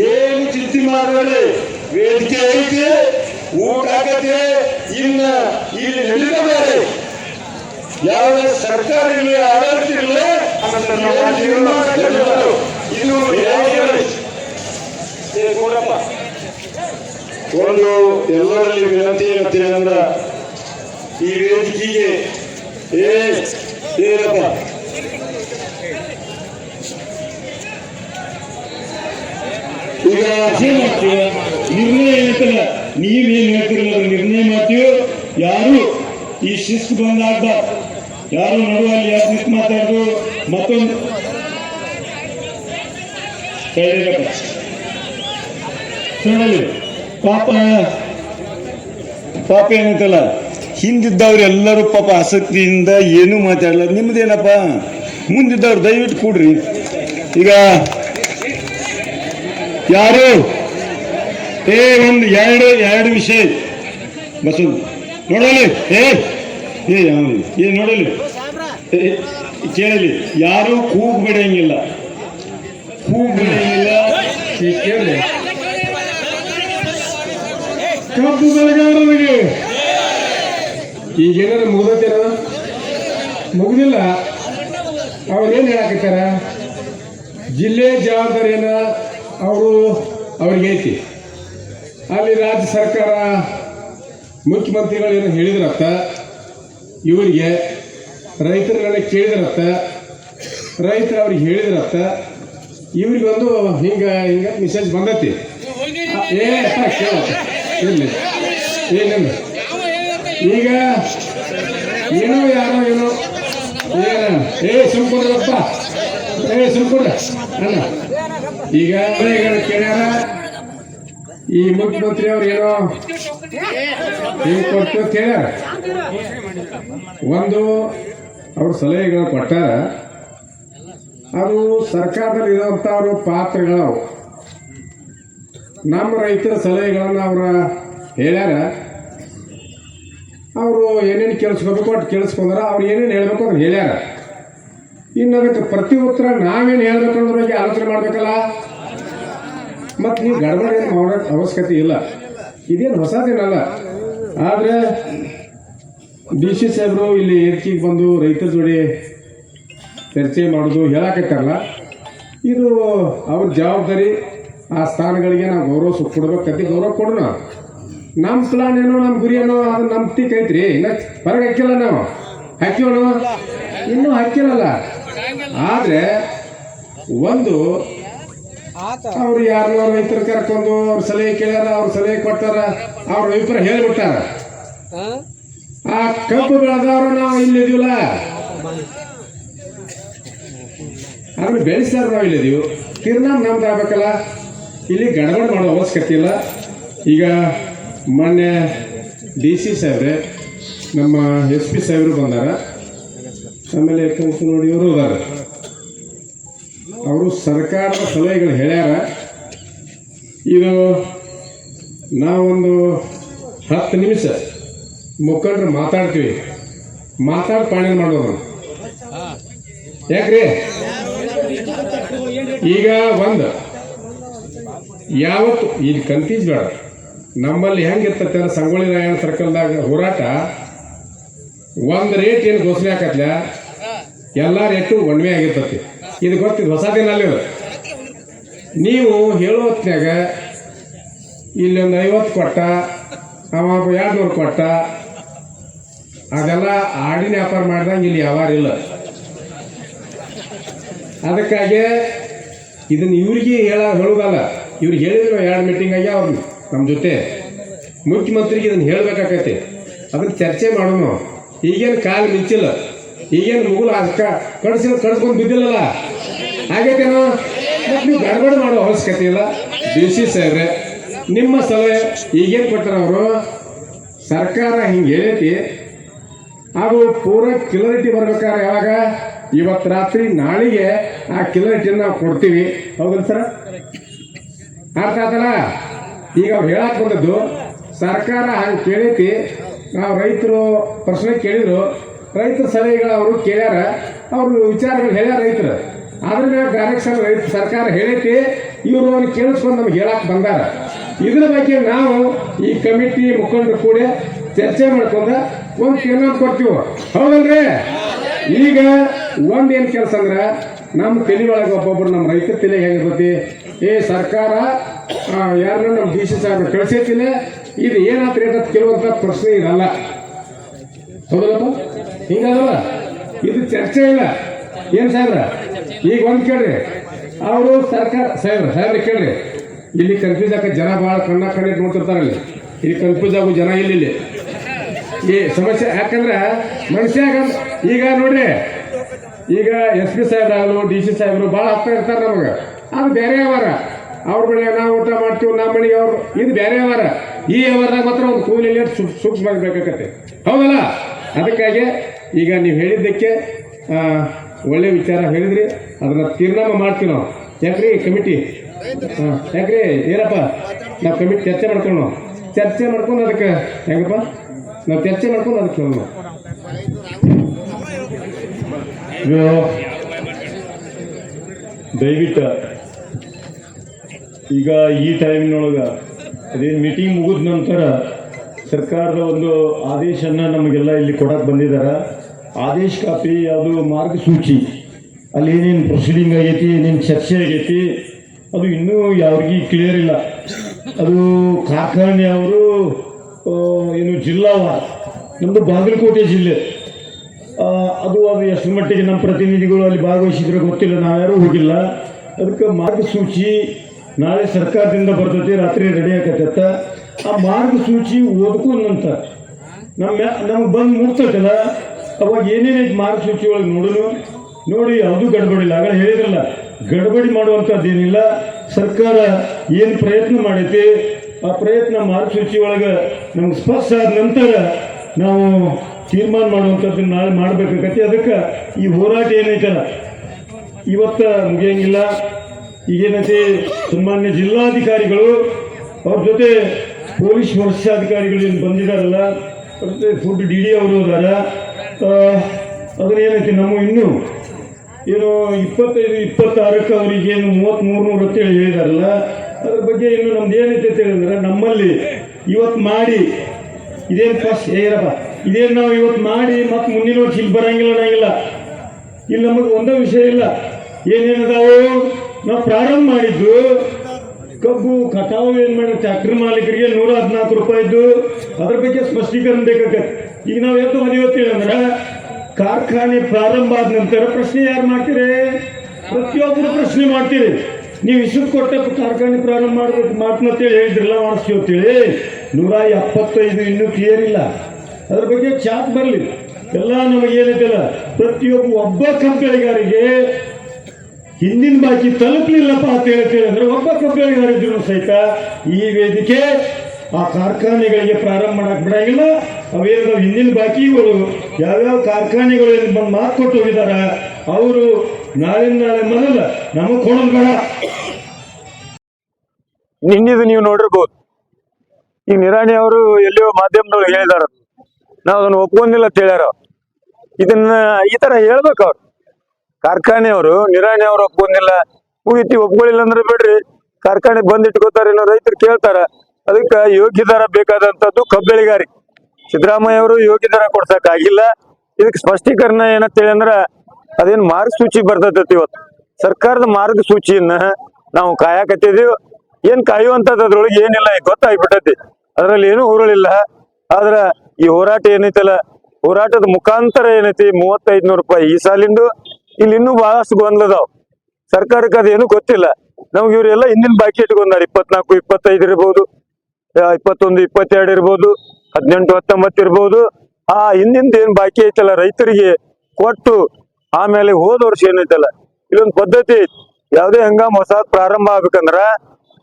ಏನು ಚಿಂತೆ ಮಾಡಬೇಡಿ. ವೇದಿಕೆ ಐತೆ, ಊಟ ಆಗತ್ತೆ, ಇನ್ನ ಇಲ್ಲಿ ನಡೀತಬೇಡಿ ಯಾವ ಸರ್ಕಾರ ಇರಲಿ ಆಡಳಿತ ಇರಲಿ ಇನ್ನು ಯಾವ್ದು- ಏ ಕೊಡಪ್ಪ ಒಂದು ಎಲ್ಲರಲ್ಲಿ ವಿನಂತಿ ಅಂದ್ರ ಈ ವೇದಿಕೆಗೆ ಏ ಏನಪ್ಪ ಈಗ ಏನ್ ಮಾಡ್ತೀವಿ ನಿರ್ಣಯ ಹೇಳ್ತಿಲ್ಲ ನೀವೇನು ಹೇಳ್ತಿರಲ್ಲ ಅದನ್ನ ನಿರ್ಣಯ ಮಾಡ್ತೀವಿ ಯಾರು ಈ ಶಿಸ್ತು ಬಂದ್ ಆಗ್ಬಾರ್ದು ಯಾರು ನಡುವಲ್ಲಿ ಯಾರು ನಿಂತು ಮಾತಾಡೋದು? ಮತ್ತೊಂದು. ಹೇಳಿ ಪಾಪ ಪಾಪ ಏನಂತಲ್ಲ, ಹಿಂದಿದ್ದವ್ರು ಎಲ್ಲರೂ ಪಾಪ ಆಸಕ್ತಿಯಿಂದ ಏನೂ ಮಾತಾಡಲ್ಲ ನಿಮ್ದೇನಪ್ಪ? ಮುಂದಿದ್ದವ್ರು ದಯವಿಟ್ಟು ಕೂಡ್ರಿ. ಈಗ, ಯಾರು? ಏ, ಒಂದು ಎರಡು ಎರಡು ವಿಷಯ. ಬಸ್ ನೋಡಲಿ ಏ ಏ ಏ ನೋಡಲಿ. ಕೇಳಲಿ, ಯಾರು ಕೂಗ್ ಬಿಡಂಗಿಲ್ಲ ಕೂಗ್ ಬಿಡಂಗಿಲ್ಲ ಕೇಳಿ. ಕಬ್ಬು ಬೆಳೆಗಾರರಿಗೆ. ಈಗೇನಾದ್ರು ಮುಗ್ದೈತೇನ? ಮುಗ್ದಿಲ್ಲ. ಅವ್ರೇನು ಹೇಳಕತ್ತಾರ? ಜಿಲ್ಲೆ ಜವಾಬ್ದಾರಿಯನ್ನ ಅವರು ಅವ್ರಿಗೆ ಐತಿ. ಅಲ್ಲಿ ರಾಜ್ಯ ಸರ್ಕಾರ ಮುಖ್ಯಮಂತ್ರಿಗಳು ಏನು ಹೇಳಿದ್ರತ್ತ ಇವರಿಗೆ ರೈತರುಗಳನ್ನ ಕೇಳಿದ್ರತ್ತ, ರೈತರು ಅವ್ರಿಗೆ ಹೇಳಿದ್ರತ್ತ ಇವ್ರಿಗೊಂದು ಹಿಂಗ ಹಿಂಗ ಮೆಸೇಜ್ ಬಂದತಿ. ಏ ಏನಿಲ್ಲ ಈಗ ಏನೋ ಯಾರೋ ಏನೋ, ಏ ಸುಮ್ಕೊಂಡ್ರಪ್ಪ ಏ ಸುಮ್ಕೊಂಡ್ರ ಅಲ್ಲ ಈಗ ಕೇಳ್ಯಾರ. ಈ ಮುಖ್ಯಮಂತ್ರಿ ಅವ್ರು ಏನೋ ಹಿಂಗ್ ಕೊಟ್ಟು ಒಂದು ಅವ್ರ ಸಲಹೆಗಳು ಕೊಟ್ಟಾರ. ಅದು ಸರ್ಕಾರದಲ್ಲಿ ಇರುವಂತವ್ರು ಪಾತ್ರಗಳು ನಮ್ಮ ರೈತರ ಸಲಹೆಗಳನ್ನು ಅವರ ಹೇಳ್ಯಾರ. ಅವರು ಏನೇನು ಕೇಳಿಸ್ಕೋಬೇಕು ಅಷ್ಟು ಕೇಳಿಸ್ಕೊಂಡ್ರ ಅವ್ರು ಏನೇನು ಹೇಳ್ಬೇಕು ಅಂತ ಹೇಳ್ಯಾರ. ಇನ್ನು ಅದಕ್ಕೆ ಪ್ರತಿ ಉತ್ತರ ನಾವೇನು ಹೇಳ್ಬೇಕು ಅನ್ನೋದ್ರ ಬಗ್ಗೆ ಆಲೋಚನೆ ಮಾಡಬೇಕಲ್ಲ. ಮತ್ತು ನೀವು ಗಡಬಡ ಏನು ಮಾಡೋಕೆ ಅವಶ್ಯಕತೆ ಇಲ್ಲ. ಇದೇನು ಹೊಸದೇನಲ್ಲ ಆದರೆ ಡಿ ಸಿ ಸಾಹೇಬರು ಇಲ್ಲಿ ಏರಿಕೆಗೆ ಬಂದು ರೈತರ ಜೋಡಿ ಚರ್ಚೆ ಮಾಡೋದು ಹೇಳಕತ್ತಾರಲ್ಲ. ಇದು ಅವ್ರ ಜವಾಬ್ದಾರಿ, ಆ ಸ್ಥಾನಗಳಿಗೆ ನಾವು ಗೌರವ ಸುಖ ಕೊಡ್ಬೇಕಂತ ಗೌರವ ಕೊಡೋಣ. ನಮ್ಮ ಪ್ಲಾನ್ ಏನೋ ನಮ್ಮ ಗುರಿ ಏನೋ ಅದು ನಮ್ಮ ತಿಕ್ ಐತ್ರಿ. ಇನ್ನ ಹೊರಗೆ ಹಾಕಿಲ್ಲ ನಾವು. ಹಾಕಿವನು ಇನ್ನೂ ಹಾಕಿಲ್ಲಲ್ಲ ಆದರೆ ಒಂದು ಅವ್ರು ಯಾರು ರೈತರ ಕರ್ಕೊಂಡು ಅವ್ರ ಸಲಹೆ ಕೇಳ್ಯಾರ ಅವ್ರ ಸಲಹೆ ಕೊಟ್ಟಾರ ಅವ್ರ ಅಭಿಪ್ರಾಯ ಹೇಳ್ಬಿಟ್ಟಾರ. ಆ ಕಬ್ಬು ಬೆಳೆದವ್ರು ನಾವು ಇಲ್ಲಿದೀವಲ್ಲ. ಆಮೇಲೆ ಬೆಳೆಸ್ತಾರ ನಾವು ಇಲ್ಲಿದೀವಿ. ಕಿರ್ನಾ ನಮ್ದು ಆಗ್ಬೇಕಲ್ಲ. ಇಲ್ಲಿ ಗಡಬಡ ಮಾಡೋ ಅವಶ್ಯಕತೆ ಇಲ್ಲ. ಈಗ ಮೊನ್ನೆ ಡಿ ಸಿ ಸಾಹೇಬ್ರೆ ನಮ್ಮ ಎಸ್ ಪಿ ಸಾಹೇಬ್ರು ಬಂದಾರ. ಆಮೇಲೆ ನೋಡಿ ಇವರು ಅದಾರ ಅವರು ಸರ್ಕಾರದ ಸಲಹೆಗಳು ಹೇಳ್ಯಾರ. ಇದು ನಾವೊಂದು ಹತ್ತು ನಿಮಿಷ ಮುಖಂಡರು ಮಾತಾಡ್ತೀವಿ. ಮಾತಾಡಿ ಪಾಣಿ ಮಾಡೋದು ಯಾಕ್ರಿ? ಈಗ ಒಂದು, ಯಾವತ್ತು ಈಗ ಕಂತೀಜ್ ಬೇಡ ನಮ್ಮಲ್ಲಿ ಹೆಂಗಿರ್ತೈತೆ ಅಂದ್ರೆ ಸಂಗೊಳ್ಳಿ ರಾಯಣ್ಣ ಸರ್ಕಲ್ದಾಗ ಹೋರಾಟ. ಒಂದು ರೇಟ್ ಏನು ಘೋಷಣೆ ಹಾಕತ್ಲ? ಎಲ್ಲ ರೇಟು ಒಣ್ಮೆ ಆಗಿರ್ತತಿ. ಇದು ಗೊತ್ತಿದೆ ಹೊಸದೇನಲ್ಲಿ ನೀವು ಹೇಳೋ ಇಲ್ಲಿ ಒಂದು ಐವತ್ತು ಕೊಟ್ಟ ಅವ ಎರಡ್ನೂರು ಕೊಟ್ಟ, ಅದೆಲ್ಲ ಆಡಿನ ವ್ಯಾಪಾರ ಮಾಡಿದಂಗೆ ಇಲ್ಲಿ ವ್ಯವಹಾರ ಇಲ್ಲ. ಅದಕ್ಕಾಗಿ ಇದನ್ನು ಇವ್ರಿಗೆ ಹೇಳ ಹೇಳೋದಲ್ಲ ಇವ್ರಿಗೆ ಹೇಳಿದ್ರು ಎರಡು ಮೀಟಿಂಗ್ ಆಗಿ ಅವ್ರು ನಮ್ಮ ಜೊತೆ. ಮುಖ್ಯಮಂತ್ರಿಗೆ ಇದನ್ನು ಹೇಳಬೇಕಾಗತ್ತೆ ಅದನ್ನು ಚರ್ಚೆ ಮಾಡೋಣ ಈಗೇನು ಕಾಲು ಮಿಂಚಿಲ್ಲ. ಈಗೇನು ಮುಗುಲ್ ಅಷ್ಟ ಕಡ್ಸಿ ಕಡ್ಸ್ಕೊಂಡು ಬಿದ್ದಿಲ್ಲಲ್ಲ? ಆಗೈತೇನೋ ನೀವು ಗಡಬಡ ಮಾಡೋ ಅವಶ್ಯಕತೆ ಇಲ್ಲ. ಡಿ ಸಿ ಸಾಹೇಬ್ರೆ, ನಿಮ್ಮ ಸಲಹೆ ಈಗೇನು ಕೊಟ್ಟಾರ ಅವರು ಸರ್ಕಾರ ಹಿಂಗೆ ಹೇಳೈತಿ. ಅದು ಪೂರ ಕ್ಲಿಯರಿಟಿ ಬರ್ಬೇಕಾದ್ರೆ ಯಾವಾಗ? ಇವತ್ತು ರಾತ್ರಿ ನಾಳೆಗೆ ಆ ಕ್ಲಿಯರಿಟಿನ ನಾವು ಕೊಡ್ತೀವಿ. ಹೌದಲ್ಲ ಸರ್? ಅರ್ಥ ಆತಲ್ಲ? ಈಗ ಅವ್ರು ಹೇಳಕ್ ಸರ್ಕಾರ ಹಂಗೆ ಕೇಳೈತಿ. ನಾವು ರೈತರು ಪ್ರಶ್ನೆ ಕೇಳಿದ್ರು ರೈತರ ಸಲಹೆಗಳು ಅವರು ಕೇಳ್ಯಾರ, ಅವರು ವಿಚಾರಗಳು ಹೇಳ್ಯಾರ ರೈತರು. ಅದ್ರ ಮೇಲೆ ಡೈರೆಕ್ಷನ್ ರೈತ ಸರ್ಕಾರ ಹೇಳೈತಿ, ಇವರು ಅವ್ನು ಕೇಳಿಸ್ಕೊಂಡು ನಮ್ಗೆ ಹೇಳಕ್ ಬಂದಾರ. ಇದ್ರ ಬಗ್ಗೆ ನಾವು ಈ ಕಮಿಟಿ ಮುಖಂಡರು ಕೂಡ ಚರ್ಚೆ ಮಾಡ್ಕೊಂಡು ಒಂದು ತೀರ್ಮಾನ ಕೊಡ್ತೀವಿ. ಹೌದಲ್ರಿ? ಈಗ ಒಂದ್ ಏನ್ ಕೆಲಸ ಅಂದ್ರೆ ನಮ್ಮ ತಲೆ ಒಳಗೆ ಒಬ್ಬೊಬ್ರು ನಮ್ಮ ರೈತರ ತಲೆ ಹೇಗಿರ್ತೈತಿ, ಏ ಸರ್ಕಾರ ಯಾರನ್ನ ನಮ್ಮ ಡಿ ಸಿ ಸಾಹೇಬ್ರು ಕಳ್ಸೈತಿಲ್ಲ, ಇದು ಏನಾದ್ರೇ ಅಂತ ಕೇಳುವಂತ ಪ್ರಶ್ನೆ ಇರಲ್ಲ ಹೌದಲ್ಲಪ್ಪ? ಹಿಂಗದಲ್ಲ? ಇದು ಚರ್ಚೆ ಇಲ್ಲ. ಏನು ಸಾಹೇಬ್ರ? ಈಗ ಒಂದ್ ಕೇಳ್ರಿ. ಅವರು ಸರ್ಕಾರ, ಸಾಹೇಬ್ರ ಸಾಹೇಬ್ರ ಕೇಳ್ರಿ. ಇಲ್ಲಿ ಕನ್ಫ್ಯೂಸ್ ಆಗ ಜನ ಭಾಳ ಕಣ್ಣ ಕಣ್ಣಿಟ್ಟು ನೋಡ್ತಿರ್ತಾರಲ್ಲಿ. ಇಲ್ಲಿ ಇಲ್ಲಿ ಕನ್ಫ್ಯೂಸ್ ಆಗೋ ಜನ ಇಲ್ಲ ಈ ಸಮಸ್ಯೆ ಯಾಕಂದ್ರೆ ಮನುಷ್ಯಾಗ ಈಗ ನೋಡ್ರಿ. ಈಗ ಎಸ್ ಪಿ ಸಾಹೇಬ್ರಾಗಲು, ಡಿ ಸಿ ಸಾಹೇಬ್ರು ಭಾಳ ಆಗ್ತಾ ಇರ್ತಾರೆ ನಮಗೆ. ಅದು ಬೇರೆ ವ್ಯವಹಾರ. ಅವ್ರ ಮನೆಗೆ ನಾವು ಊಟ ಮಾಡ್ತೀವಿ ನಮ್ಮ ಮನೆಗೆ ಅವ್ರು ಇದು ಬೇರೆ ವ್ಯವಹಾರ. ಈ ವ್ಯವಹಾರದಾಗ ಮಾತ್ರ ಒಂದು ಕೂಲಿ ಸೂಕ್ಷ್ಮ ಬೇಕಾಗತ್ತೆ ಹೌದಲ್ಲ? ಅದಕ್ಕಾಗಿ ಈಗ ನೀವು ಹೇಳಿದ್ದಕ್ಕೆ ಒಳ್ಳೆ ವಿಚಾರ ಹೇಳಿದ್ರಿ. ಅದನ್ನ ತೀರ್ಮಾನ ಮಾಡ್ತೀವಿ ನಾವು. ಯಾಕ್ರಿ? ಕಮಿಟಿ. ಹಾಂ ಯಾಕ್ರಿ? ಏನಪ್ಪ? ನಾವು ಕಮಿಟಿ ಚರ್ಚೆ ಮಾಡ್ಕೊಂಡು ಚರ್ಚೆ ಮಾಡ್ಕೊಂಡು ಅದಕ್ಕೆ ಹೆಂಗಪ್ಪ? ನಾವು ಚರ್ಚೆ ಮಾಡ್ಕೊಂಡು ಅದಕ್ಕೆ ಹೇಳೋಣ ದಯವಿಟ್ಟು ಈಗ ಈ ಟೈಮಿನೊಳಗೆ ಅದೇನು ಮೀಟಿಂಗ್ ಮುಗಿದ ನಂತರ ಸರ್ಕಾರದ ಒಂದು ಆದೇಶನ ನಮಗೆಲ್ಲ ಇಲ್ಲಿ ಕೊಡಕ್ಕೆ ಬಂದಿದ್ದಾರೆ ಆದೇಶ ಕಾಪಿ, ಅದು ಮಾರ್ಗಸೂಚಿ. ಅಲ್ಲಿ ಏನೇನು ಪ್ರೊಸೀಡಿಂಗ್ ಆಗೈತಿ, ಏನೇನು ಚರ್ಚೆ ಆಗೈತಿ, ಅದು ಇನ್ನೂ ಯಾವ್ರಿಗೆ ಕ್ಲಿಯರ್ ಇಲ್ಲ. ಅದು ಕಾರ್ಖಾನೆ ಅವರು ಏನು ಜಿಲ್ಲಾವಾರ ನಮ್ಮದು ಬಾಗಲಕೋಟೆ ಜಿಲ್ಲೆ. ಅದು ಅದು ಎಷ್ಟು ಮಟ್ಟಿಗೆ ನಮ್ಮ ಪ್ರತಿನಿಧಿಗಳು ಅಲ್ಲಿ ಭಾಗವಹಿಸಿದ್ರೆ ಗೊತ್ತಿಲ್ಲ ನಾವ್ಯಾರೂ ಹೋಗಿಲ್ಲ. ಅದಕ್ಕೆ ಮಾರ್ಗಸೂಚಿ ನಾಳೆ ಸರ್ಕಾರದಿಂದ ಬರ್ತೈತಿ, ರಾತ್ರಿ ರೆಡಿ ಆಗತ್ತ. ಆ ಮಾರ್ಗಸೂಚಿ ಓದ್ಕೊಂಡಂತ ನಮ್ಮ ನಮ್ಗೆ ಬಂದು ಮುಟ್ತೈತಲ್ಲ ಅವಾಗ ಏನೇನೈತಿ ಮಾರ್ಗಸೂಚಿ ಒಳಗೆ ನೋಡಲು ನೋಡಿ, ಅದು ಗಡ್ಬಡಿಲ್ಲ ಆಗ ಹೇಳಿದ್ರಲ್ಲ, ಗಡ್ಬಡಿ ಮಾಡುವಂಥದ್ದೇನಿಲ್ಲ ಸರ್ಕಾರ ಏನು ಪ್ರಯತ್ನ ಮಾಡೈತಿ, ಆ ಪ್ರಯತ್ನ ಮಾರ್ಗಸೂಚಿ ಒಳಗೆ ನಮ್ಗೆ ಸ್ಪಷ್ಟ ಆದ ನಂತರ ನಾವು ತೀರ್ಮಾನ ಮಾಡುವಂಥದ್ದನ್ನು ನಾಳೆ ಮಾಡಬೇಕಾಗತ್ತೆ. ಅದಕ್ಕೆ ಈ ಹೋರಾಟ ಏನೈತಲ್ಲ, ಇವತ್ತ ಮುಗಿಯಂಗಿಲ್ಲ. ಈಗೇನೈತಿ, ಸನ್ಮಾನ್ಯ ಜಿಲ್ಲಾಧಿಕಾರಿಗಳು ಅವ್ರ ಜೊತೆ ಪೊಲೀಸ್ ವರಿಷ್ಠಾಧಿಕಾರಿಗಳು ಏನು ಬಂದಿದ್ದಾರಲ್ಲ ಅವ್ರ ಜೊತೆ ಫುಡ್ ಡಿ ಡಿ ಅವರು ಅದಾರ ಅದನ್ನೇನೈತಿ ನಮ್ಮ ಇನ್ನೂ, ಏನು ಇಪ್ಪತ್ತೈದು, ಇಪ್ಪತ್ತಾರಕ್ಕೆ ಅವರಿಗೆ ಏನು ಮೂವತ್ತ್ಮೂರು ಅಂತೇಳಿ ಹೇಳಿದಾರಲ್ಲ, ಅದ್ರ ಬಗ್ಗೆ ಇನ್ನು ನಮ್ದು ಏನೈತೆ ಅಂತ ಹೇಳಿದ್ರೆ, ನಮ್ಮಲ್ಲಿ ಇವತ್ತು ಮಾಡಿ, ಇದೇನು ಫಸ್ಟ್ ಏರಪ್ಪ ಇದೇನು ನಾವು ಇವತ್ತು ಮಾಡಿ ಮತ್ತೆ ಮುಂದಿನ ವರ್ಷ ಇಲ್ಲಿ ಬರಂಗಿಲ್ಲ ಅನ್ನಂಗಿಲ್ಲ. ಇಲ್ಲಿ ನಮಗೆ ಒಂದೇ ವಿಷಯ ಇಲ್ಲ. ಏನೇನದಾವು, ನಾವು ಪ್ರಾರಂಭ ಮಾಡಿದ್ದು ಕಬ್ಬು, ಕಟಾವು ಏನು ಮಾಡಿ ಟ್ರ್ಯಾಕ್ಟರ್ ಮಾಲೀಕರಿಗೆ ನೂರ ಹದಿನಾಲ್ಕು ರೂಪಾಯಿ ಇದ್ದು ಅದ್ರ ಬಗ್ಗೆ ಸ್ಪಷ್ಟೀಕರಣ ಬೇಕಾಗತ್ತೆ. ಈಗ ನಾವು ಎದ್ದು ಮನೆಯೋತ್ತೀವಿ ಅಂದ್ರೆ ಕಾರ್ಖಾನೆ ಪ್ರಾರಂಭ ಆದ ನಂತರ ಪ್ರಶ್ನೆ ಯಾರು ಮಾಡ್ತೀರಿ? ಪ್ರತಿಯೊಬ್ಬರು ಪ್ರಶ್ನೆ ಮಾಡ್ತೀರಿ. ನೀವು ಇಷ್ಟು ಕೊಟ್ಟ ಕಾರ್ಖಾನೆ ಪ್ರಾರಂಭ ಮಾಡ್ಬೇಕು ಮಾಡ್ತಂತೇಳಿ ಹೇಳಿದ್ರಲ್ಲ ಮಾಡಿಸ್ತೀವಿ ಅಂತೇಳಿ ನೂರ ಎಪ್ಪತ್ತೈದು ಇನ್ನೂ ಕ್ಲಿಯರ್ ಇಲ್ಲ. ಅದ್ರ ಬಗ್ಗೆ ಚಾಟ್ ಬರಲಿ. ಎಲ್ಲ ನಮಗೆ ಏನೈತಲ್ಲ ಪ್ರತಿಯೊಬ್ಬ ಒಬ್ಬ ಕಂಪನಿಗಾರಿಗೆ ಹಿಂದಿನ ಬಾಕಿ ತಲುಪಲಿಲ್ಲಪ್ಪ ಅಂತ ಹೇಳ್ತೇವೆ ಅಂದ್ರೆ ಒಬ್ಬ ಇದ್ರು ಸಹಿತ ಈ ವೇದಿಕೆ ಆ ಕಾರ್ಖಾನೆಗಳಿಗೆ ಪ್ರಾರಂಭ ಮಾಡಕ್ ಬಿಡಂಗಿಲ್ಲ ಅವೇನು ಹಿಂದಿನ ಬಾಕಿಗಳು. ಯಾವ್ಯಾವ ಕಾರ್ಖಾನೆಗಳು ಬಂದು ಮಾತು ಕೊಟ್ಟು ಹೋಗಿದಾರ, ಅವರು ನಾಳೆ ನಾಳೆ ಮೊದಲ ನಮಗೆ ಕೊಡೋದು ಬೇಡ. ನಿನ್ನಿದು ನೀವು ನೋಡಿರ್ಬೋದು. ಈ ನಿರಾಣಿ ಅವರು ಎಲ್ಲಿಯೋ ಮಾಧ್ಯಮದವ್ರು ಹೇಳಿದಾರ. ನಾವು ಅದನ್ನ ಒಪ್ಕೊಂಡಿಲ್ಲ ಅಂತ ಹೇಳ್ಯಾರ. ಇದನ್ನ ಈ ತರ ಹೇಳ್ಬೇಕು ಅವ್ರು. ಕಾರ್ಖಾನೆಯವರು, ನಿರಾಣಿ ಅವರು ಒಪ್ಕೊಂಡಿಲ್ಲ. ಮುಗಿತಿ ಒಪ್ಕೊಳ್ಳಿಲ್ಲ ಅಂದ್ರೆ ಬಿಡ್ರಿ. ಕಾರ್ಖಾನೆ ಬಂದ್ ಇಟ್ಕೋತಾರೆ ಏನೋ ರೈತರು ಕೇಳ್ತಾರ. ಅದಕ್ಕೆ ಯೋಗ್ಯ ದರ ಬೇಕಾದಂತದ್ದು ಕಬ್ಬೆಳಿಗಾರಿ. ಸಿದ್ದರಾಮಯ್ಯ ಅವರು ಯೋಗ್ಯ ದರ ಕೊಡ್ಸಕ್ ಆಗಿಲ್ಲ ಇದಕ್ಕೆ ಸ್ಪಷ್ಟೀಕರಣ ಏನಂತೇಳಿ ಅಂದ್ರ ಅದೇನ್ ಮಾರ್ಗಸೂಚಿ ಬರ್ತೈತಿ ಇವತ್ತು. ಸರ್ಕಾರದ ಮಾರ್ಗಸೂಚಿಯನ್ನ ನಾವು ಕಾಯಕತ್ತಿದೀವಿ. ಏನ್ ಕಾಯುವಂತದ್ದು ಅದ್ರೊಳಗೆ ಏನಿಲ್ಲ ಗೊತ್ತಾಗ್ಬಿಟ್ಟತಿ. ಅದ್ರಲ್ಲಿ ಏನು ಊರಳಿಲ್ಲ ಆದ್ರ ಈ ಹೋರಾಟ ಏನೈತಲ್ಲ, ಹೋರಾಟದ ಮುಖಾಂತರ ಏನೈತಿ? ಮೂವತ್ತೈದ್ ನೂರು ರೂಪಾಯಿ ಈ ಸಾಲಿಂದು ಇಲ್ಲಿ ಇನ್ನೂ ಬಹಳಷ್ಟು ಗೊಂದಲದಾವ್ ಸರ್ಕಾರಕ್ಕೆ ಅದೇನು ಗೊತ್ತಿಲ್ಲ. ನಮ್ಗೆ ಇವರೆಲ್ಲ ಹಿಂದಿನ ಬಾಕಿ ಇಟ್ಕೊಂಡಾರ. ಇಪ್ಪತ್ನಾಲ್ಕು, ಇಪ್ಪತ್ತೈದು ಇರ್ಬೋದು ಇಪ್ಪತ್ತೊಂದು, ಇಪ್ಪತ್ತೆರಡು ಇರ್ಬೋದು, ಹದಿನೆಂಟು, ಹತ್ತೊಂಬತ್ತು ಇರ್ಬೋದು. ಆ, ಹಿಂದಿಂದ ಏನು ಬಾಕಿ ಐತಲ್ಲ, ರೈತರಿಗೆ ಕೊಟ್ಟು ಆಮೇಲೆ ಹೋದ ವರ್ಷ ಏನೈತಲ್ಲ, ಇಲ್ಲೊಂದು ಪದ್ಧತಿ ಐತಿ. ಯಾವುದೇ ಹಂಗಾಮ ಹೊಸ ಪ್ರಾರಂಭ ಆಗ್ಬೇಕಂದ್ರ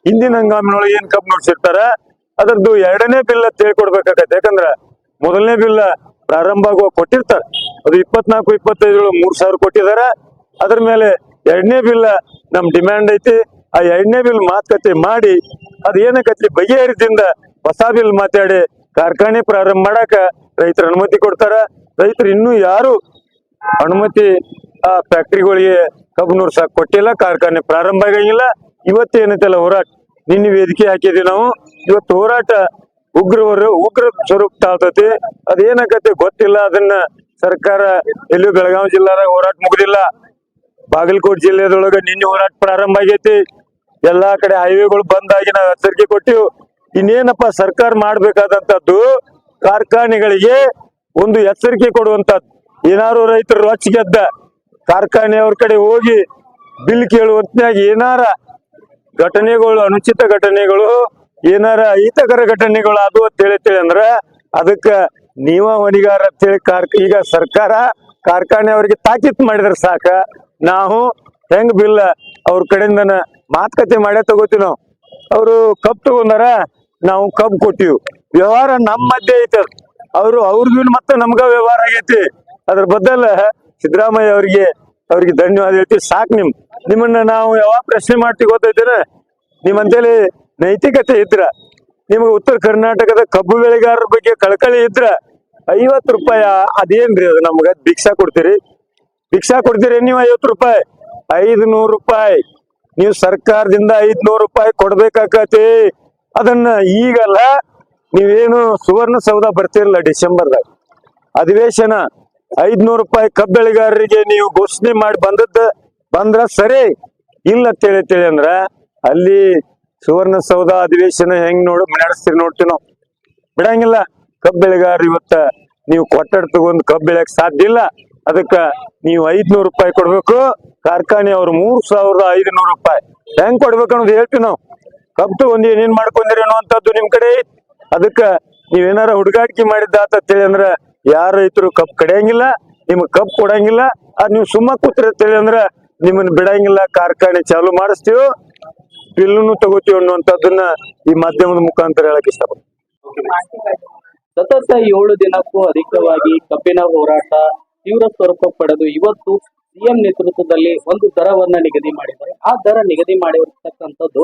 ಹಿಂದಿನ ಹಂಗಾಮಿನೊಳಗೆ ಏನ್ ಕಬ್ಬು ನೋಡ್ಸಿರ್ತಾರ ಅದರದ್ದು ಎರಡನೇ ಬಿಲ್ ಅಂತ ಹೇಳ್ಕೊಡ್ಬೇಕಾಗತ್ತೆ. ಯಾಕಂದ್ರ, ಮೊದಲನೇ ಬಿಲ್ ಪ್ರಾರಂಭ ಕೊಟ್ಟಿರ್ತಾರೆ. ಅದು ಇಪ್ಪತ್ನಾಲ್ಕು ಇಪ್ಪತ್ತೈದು ಮೂರ್ ಸಾವಿರ ಕೊಟ್ಟಿದ್ದಾರೆ. ಅದ್ರ ಮೇಲೆ ಎರಡನೇ ಬಿಲ್ ನಮ್ ಡಿಮ್ಯಾಂಡ್ ಐತಿ. ಆ ಎರಡನೇ ಬಿಲ್ ಮಾತುಕತೆ ಮಾಡಿ ಅದ್ ಏನಕತ್ಲಿ ಬಗೆಹರಿದಿಂದ ಹೊಸ ಬಿಲ್ ಮಾತಾಡಿ ಕಾರ್ಖಾನೆ ಪ್ರಾರಂಭ ಮಾಡಾಕ ರೈತರ ಅನುಮತಿ ಕೊಡ್ತಾರ. ರೈತರು ಇನ್ನೂ ಯಾರು ಅನುಮತಿ, ಆ ಫ್ಯಾಕ್ಟ್ರಿಗಳಿಗೆ ಕಬ್ಬು ಸಾಕು ಕೊಟ್ಟಿಲ್ಲ, ಕಾರ್ಖಾನೆ ಪ್ರಾರಂಭ ಆಗಂಗಿಲ್ಲ. ಇವತ್ತು ಏನೈತಲ್ಲ ಹೋರಾಟ? ನಿನ್ನೆ ವೇದಿಕೆ ಹಾಕಿದ್ವಿ ನಾವು. ಇವತ್ತು ಹೋರಾಟ ಉಗ್ರವರು ಉಗ್ರ ಸ್ವರೂಪ ತಾಳ್ತತಿ. ಅದೇನಾಗತ್ತೆ ಗೊತ್ತಿಲ್ಲ. ಅದನ್ನ ಸರ್ಕಾರ ಎಲ್ಲೂ ಬೆಳಗಾವಿ ಜಿಲ್ಲಾರ ಹೋರಾಟ ಮುಗಿದಿಲ್ಲ. ಬಾಗಲಕೋಟೆ ಜಿಲ್ಲೆದೊಳಗ ನಿನ್ನೆ ಹೋರಾಟ ಪ್ರಾರಂಭ ಆಗೈತಿ. ಎಲ್ಲಾ ಕಡೆ ಹೈವೇಗಳು ಬಂದಾಗಿ ನಾವು ಎಚ್ಚರಿಕೆ ಕೊಟ್ಟೆವು. ಇನ್ನೇನಪ್ಪ ಸರ್ಕಾರ ಮಾಡ್ಬೇಕಾದಂತದ್ದು? ಕಾರ್ಖಾನೆಗಳಿಗೆ ಒಂದು ಎಚ್ಚರಿಕೆ ಕೊಡುವಂತದ್ದು. ಏನಾರು ರೈತರು ರೊಚ್ಚಿಗೆದ್ದ ಕಾರ್ಖಾನೆಯವ್ರ ಕಡೆ ಹೋಗಿ ಬಿಲ್ ಕೇಳುವಂತ ಏನಾರ ಘಟನೆಗಳು, ಅನುಚಿತ ಘಟನೆಗಳು ಏನಾರ ಅಹಿತಕರ ಘಟನೆಗಳು ಅದು ಅಂತ ಹೇಳ್ತೇಳಿ ಅಂದ್ರ ಅದಕ್ಕ ನೀವ ಹೊಣೆಗಾರ ಅಂತೇಳಿ ಕಾರ್ ಈಗ ಸರ್ಕಾರ ಕಾರ್ಖಾನೆ ಅವರಿಗೆ ತಾಕೀತ್ ಮಾಡಿದ್ರೆ ಸಾಕ. ನಾವು ಹೆಂಗ್ ಬಿಲ್ ಅವ್ರ ಕಡೆಯಿಂದನ ಮಾತುಕತೆ ಮಾಡೇ ತಗೋತೀವಿ ನಾವು. ಅವರು ಕಪ್ ತಗೊಂಡಾರ ನಾವು ಕಬ್ ಕೊಟ್ಟಿವಿ. ವ್ಯವಹಾರ ನಮ್ಮ ಮಧ್ಯೆ ಐತೆ. ಅವರು ಅವ್ರಿಗೂ ಮತ್ತೆ ನಮ್ಗ ವ್ಯವಹಾರ ಆಗೈತಿ. ಅದ್ರ ಬದಲ ಸಿದ್ದರಾಮಯ್ಯ ಅವರಿಗೆ ಅವ್ರಿಗೆ ಧನ್ಯವಾದ ಹೇಳ್ತೀವಿ. ಸಾಕು ನಿಮ್. ನಿಮ್ಮನ್ನ ನಾವು ಯಾವಾಗ ಪ್ರಶ್ನೆ ಮಾಡ್ತೀವಿ ಗೊತ್ತೈತಿರ ನಿಮ್ಮಂತೇಳಿ ನೈತಿಕತೆ ಇದ್ರ. ನಿಮಗೆ ಉತ್ತರ ಕರ್ನಾಟಕದ ಕಬ್ಬು ಬೆಳೆಗಾರರ ಬಗ್ಗೆ ಕಳಕಳಿ ಇದ್ರ, ಐವತ್ತು ರೂಪಾಯಿ ಅದೇನ್ರಿ ಅದು ನಮ್ಗೆ? ಭಿಕ್ಷಾ ಕೊಡ್ತೀರಿ. ಭಿಕ್ಷಾ ಕೊಡ್ತೀರಿ ನೀವು ಐವತ್ತು ರೂಪಾಯಿ. ಐದು ನೂರು ರೂಪಾಯಿ. ನೀವು ಸರ್ಕಾರದಿಂದ ಐದ್ನೂರು ರೂಪಾಯಿ ಕೊಡ್ಬೇಕಾಕತಿ. ಅದನ್ನ ಈಗಲ್ಲ, ನೀವೇನು ಸುವರ್ಣಸೌಧ ಬರ್ತಿರಲ್ಲ ಡಿಸೆಂಬರ್ದಾಗ. ಅಧಿವೇಶನ, ಐದ್ನೂರು ರೂಪಾಯಿ ಕಬ್ಬು ಬೆಳೆಗಾರರಿಗೆ ನೀವು ಘೋಷಣೆ ಮಾಡಿ ಬಂದದ್ದ, ಬಂದ್ರ ಸರಿ. ಇಲ್ಲ ತಿಳಿ ತಿಳಿ ಅಂದ್ರ, ಅಲ್ಲಿ ಸುವರ್ಣಸೌಧ ಅಧಿವೇಶನ ಹೆಂಗ್ ನೋಡ್ ನಡೆಸ್ತೀರಿ ನೋಡ್ತೀವಿ ನಾವು. ಬಿಡಂಗಿಲ್ಲ. ಕಬ್ಬು ಬೆಳೆಗಾರ ಇವತ್ತ ನೀವು ಕೊಟ್ಟಡ ತಗೊಂಡ್ ಕಬ್ಬು ಬೆಳೆಯಕ್ ಸಾಧ್ಯ ಇಲ್ಲ. ಅದಕ್ಕ ನೀವು ಐದ್ನೂರು ರೂಪಾಯಿ ಕೊಡ್ಬೇಕು. ಕಾರ್ಖಾನೆ ಅವ್ರು ಮೂರ್ ಸಾವಿರದ ಐದುನೂರು ರೂಪಾಯಿ. ಹೆಂಗ್ ಕೊಡ್ಬೇಕು ಅನ್ನೋದು ಹೇಳ್ತೀವಿ ನಾವು. ಕಬ್ಬು ತಗೊಂಡ್ ಏನೇನ್ ಮಾಡ್ಕೊಂಡಿರಿ ಅನ್ನುವಂಥದ್ದು ನಿಮ್ ಕಡೆ ಅದಕ್ಕ ನೀವೇನಾರ ಹುಡುಗಾಟಿಕೆ ಮಾಡಿದ್ದ ಅಂತ ತಿಳಿ ಅಂದ್ರ ಯಾರ ರೈತರು ಕಬ್ ಕಡಿಯಂಗಿಲ್ಲ ನಿಮ್ಗೆ ಕಬ್ ಕೊಡಂಗಿಲ್ಲ ಅದ್ ನೀವು ಸುಮ್ಮ ಕೂತ್ರಿ ಅಂದ್ರೆ ಅಂದ್ರ ನಿಮ್ಮನ್ನ ಬಿಡಂಗಿಲ್ಲ, ಕಾರ್ಖಾನೆ ಚಾಲು ಮಾಡಿಸ್ತೀವಿ. ಬಿಲ್ಲುನು ತಗೋತೀವಿ ಅನ್ನುವಂಥದ್ದನ್ನ ಈ ಮಾಧ್ಯಮದ ಮುಖಾಂತರ ಹೇಳಕ್ ಇಷ್ಟಪಡ್ತೀನಿ. ಸತತ ಏಳು ದಿನಕ್ಕೂ ಅಧಿಕವಾಗಿ ಕಬ್ಬಿನ ಹೋರಾಟ, ತೀವ್ರ ಸ್ವರೂಪ ಪಡೆದು ಇವತ್ತು ಸಿಎಂ ನೇತೃತ್ವದಲ್ಲಿ ಒಂದು ದರವನ್ನ ನಿಗದಿ ಮಾಡಿದ್ದಾರೆ. ಆ ದರ ನಿಗದಿ ಮಾಡಿರ್ತಕ್ಕಂಥದ್ದು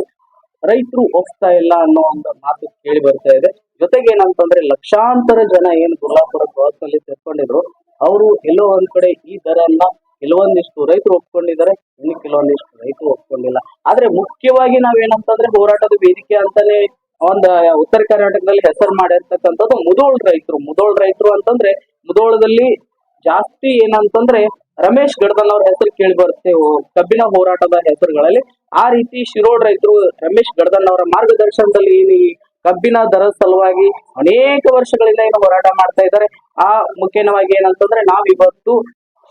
ರೈತರು ಒಪ್ತಾ ಇಲ್ಲ ಅನ್ನೋ ಒಂದು ಮಾತು ಕೇಳಿ ಬರ್ತಾ ಇದೆ. ಜೊತೆಗೆ ಏನಂತಂದ್ರೆ ಲಕ್ಷಾಂತರ ಜನ ಏನು ಗುಲ್ಲಾಪುರ ನಲ್ಲಿ ಸೇರ್ಕೊಂಡಿದ್ರು, ಅವರು ಎಲ್ಲೋ ಒಂದ್ ಕಡೆ ಈ ದರನ್ನ ಕೆಲವೊಂದಿಷ್ಟು ರೈತರು ಒಪ್ಕೊಂಡಿದ್ದಾರೆ, ಇನ್ನು ಕೆಲವೊಂದಿಷ್ಟು ರೈತರು ಒಪ್ಕೊಂಡಿಲ್ಲ. ಆದ್ರೆ ಮುಖ್ಯವಾಗಿ ನಾವೇನಂತಂದ್ರೆ ಹೋರಾಟದ ವೇದಿಕೆ ಅಂತಾನೆ ಒಂದ್ ಉತ್ತರ ಕರ್ನಾಟಕದಲ್ಲಿ ಹೆಸರು ಮಾಡಿರ್ತಕ್ಕಂಥದ್ದು ಮುದೋಳ್ ರೈತರು. ಮುದೋಳ್ ರೈತರು ಅಂತಂದ್ರೆ ಮುದೋಳದಲ್ಲಿ ಜಾಸ್ತಿ ಏನಂತಂದ್ರೆ ರಮೇಶ್ ಗಡದಲ್ ಅವ್ರ ಹೆಸರು ಕೇಳಿ ಬರುತ್ತೆ ಕಬ್ಬಿನ ಹೋರಾಟದ ಹೆಸರುಗಳಲ್ಲಿ. ಆ ರೀತಿ ಶಿರೋಡ್ ರೈತರು ರಮೇಶ್ ಗಡದಲ್ ಅವರ ಮಾರ್ಗದರ್ಶನದಲ್ಲಿ ಏನು ಈ ಕಬ್ಬಿನ ದರ ಸಲುವಾಗಿ ಅನೇಕ ವರ್ಷಗಳಿಂದ ಏನು ಹೋರಾಟ ಮಾಡ್ತಾ ಇದ್ದಾರೆ. ಆ ಮುಖ್ಯವಾಗಿ ಏನಂತಂದ್ರೆ ನಾವ್ ಇವತ್ತು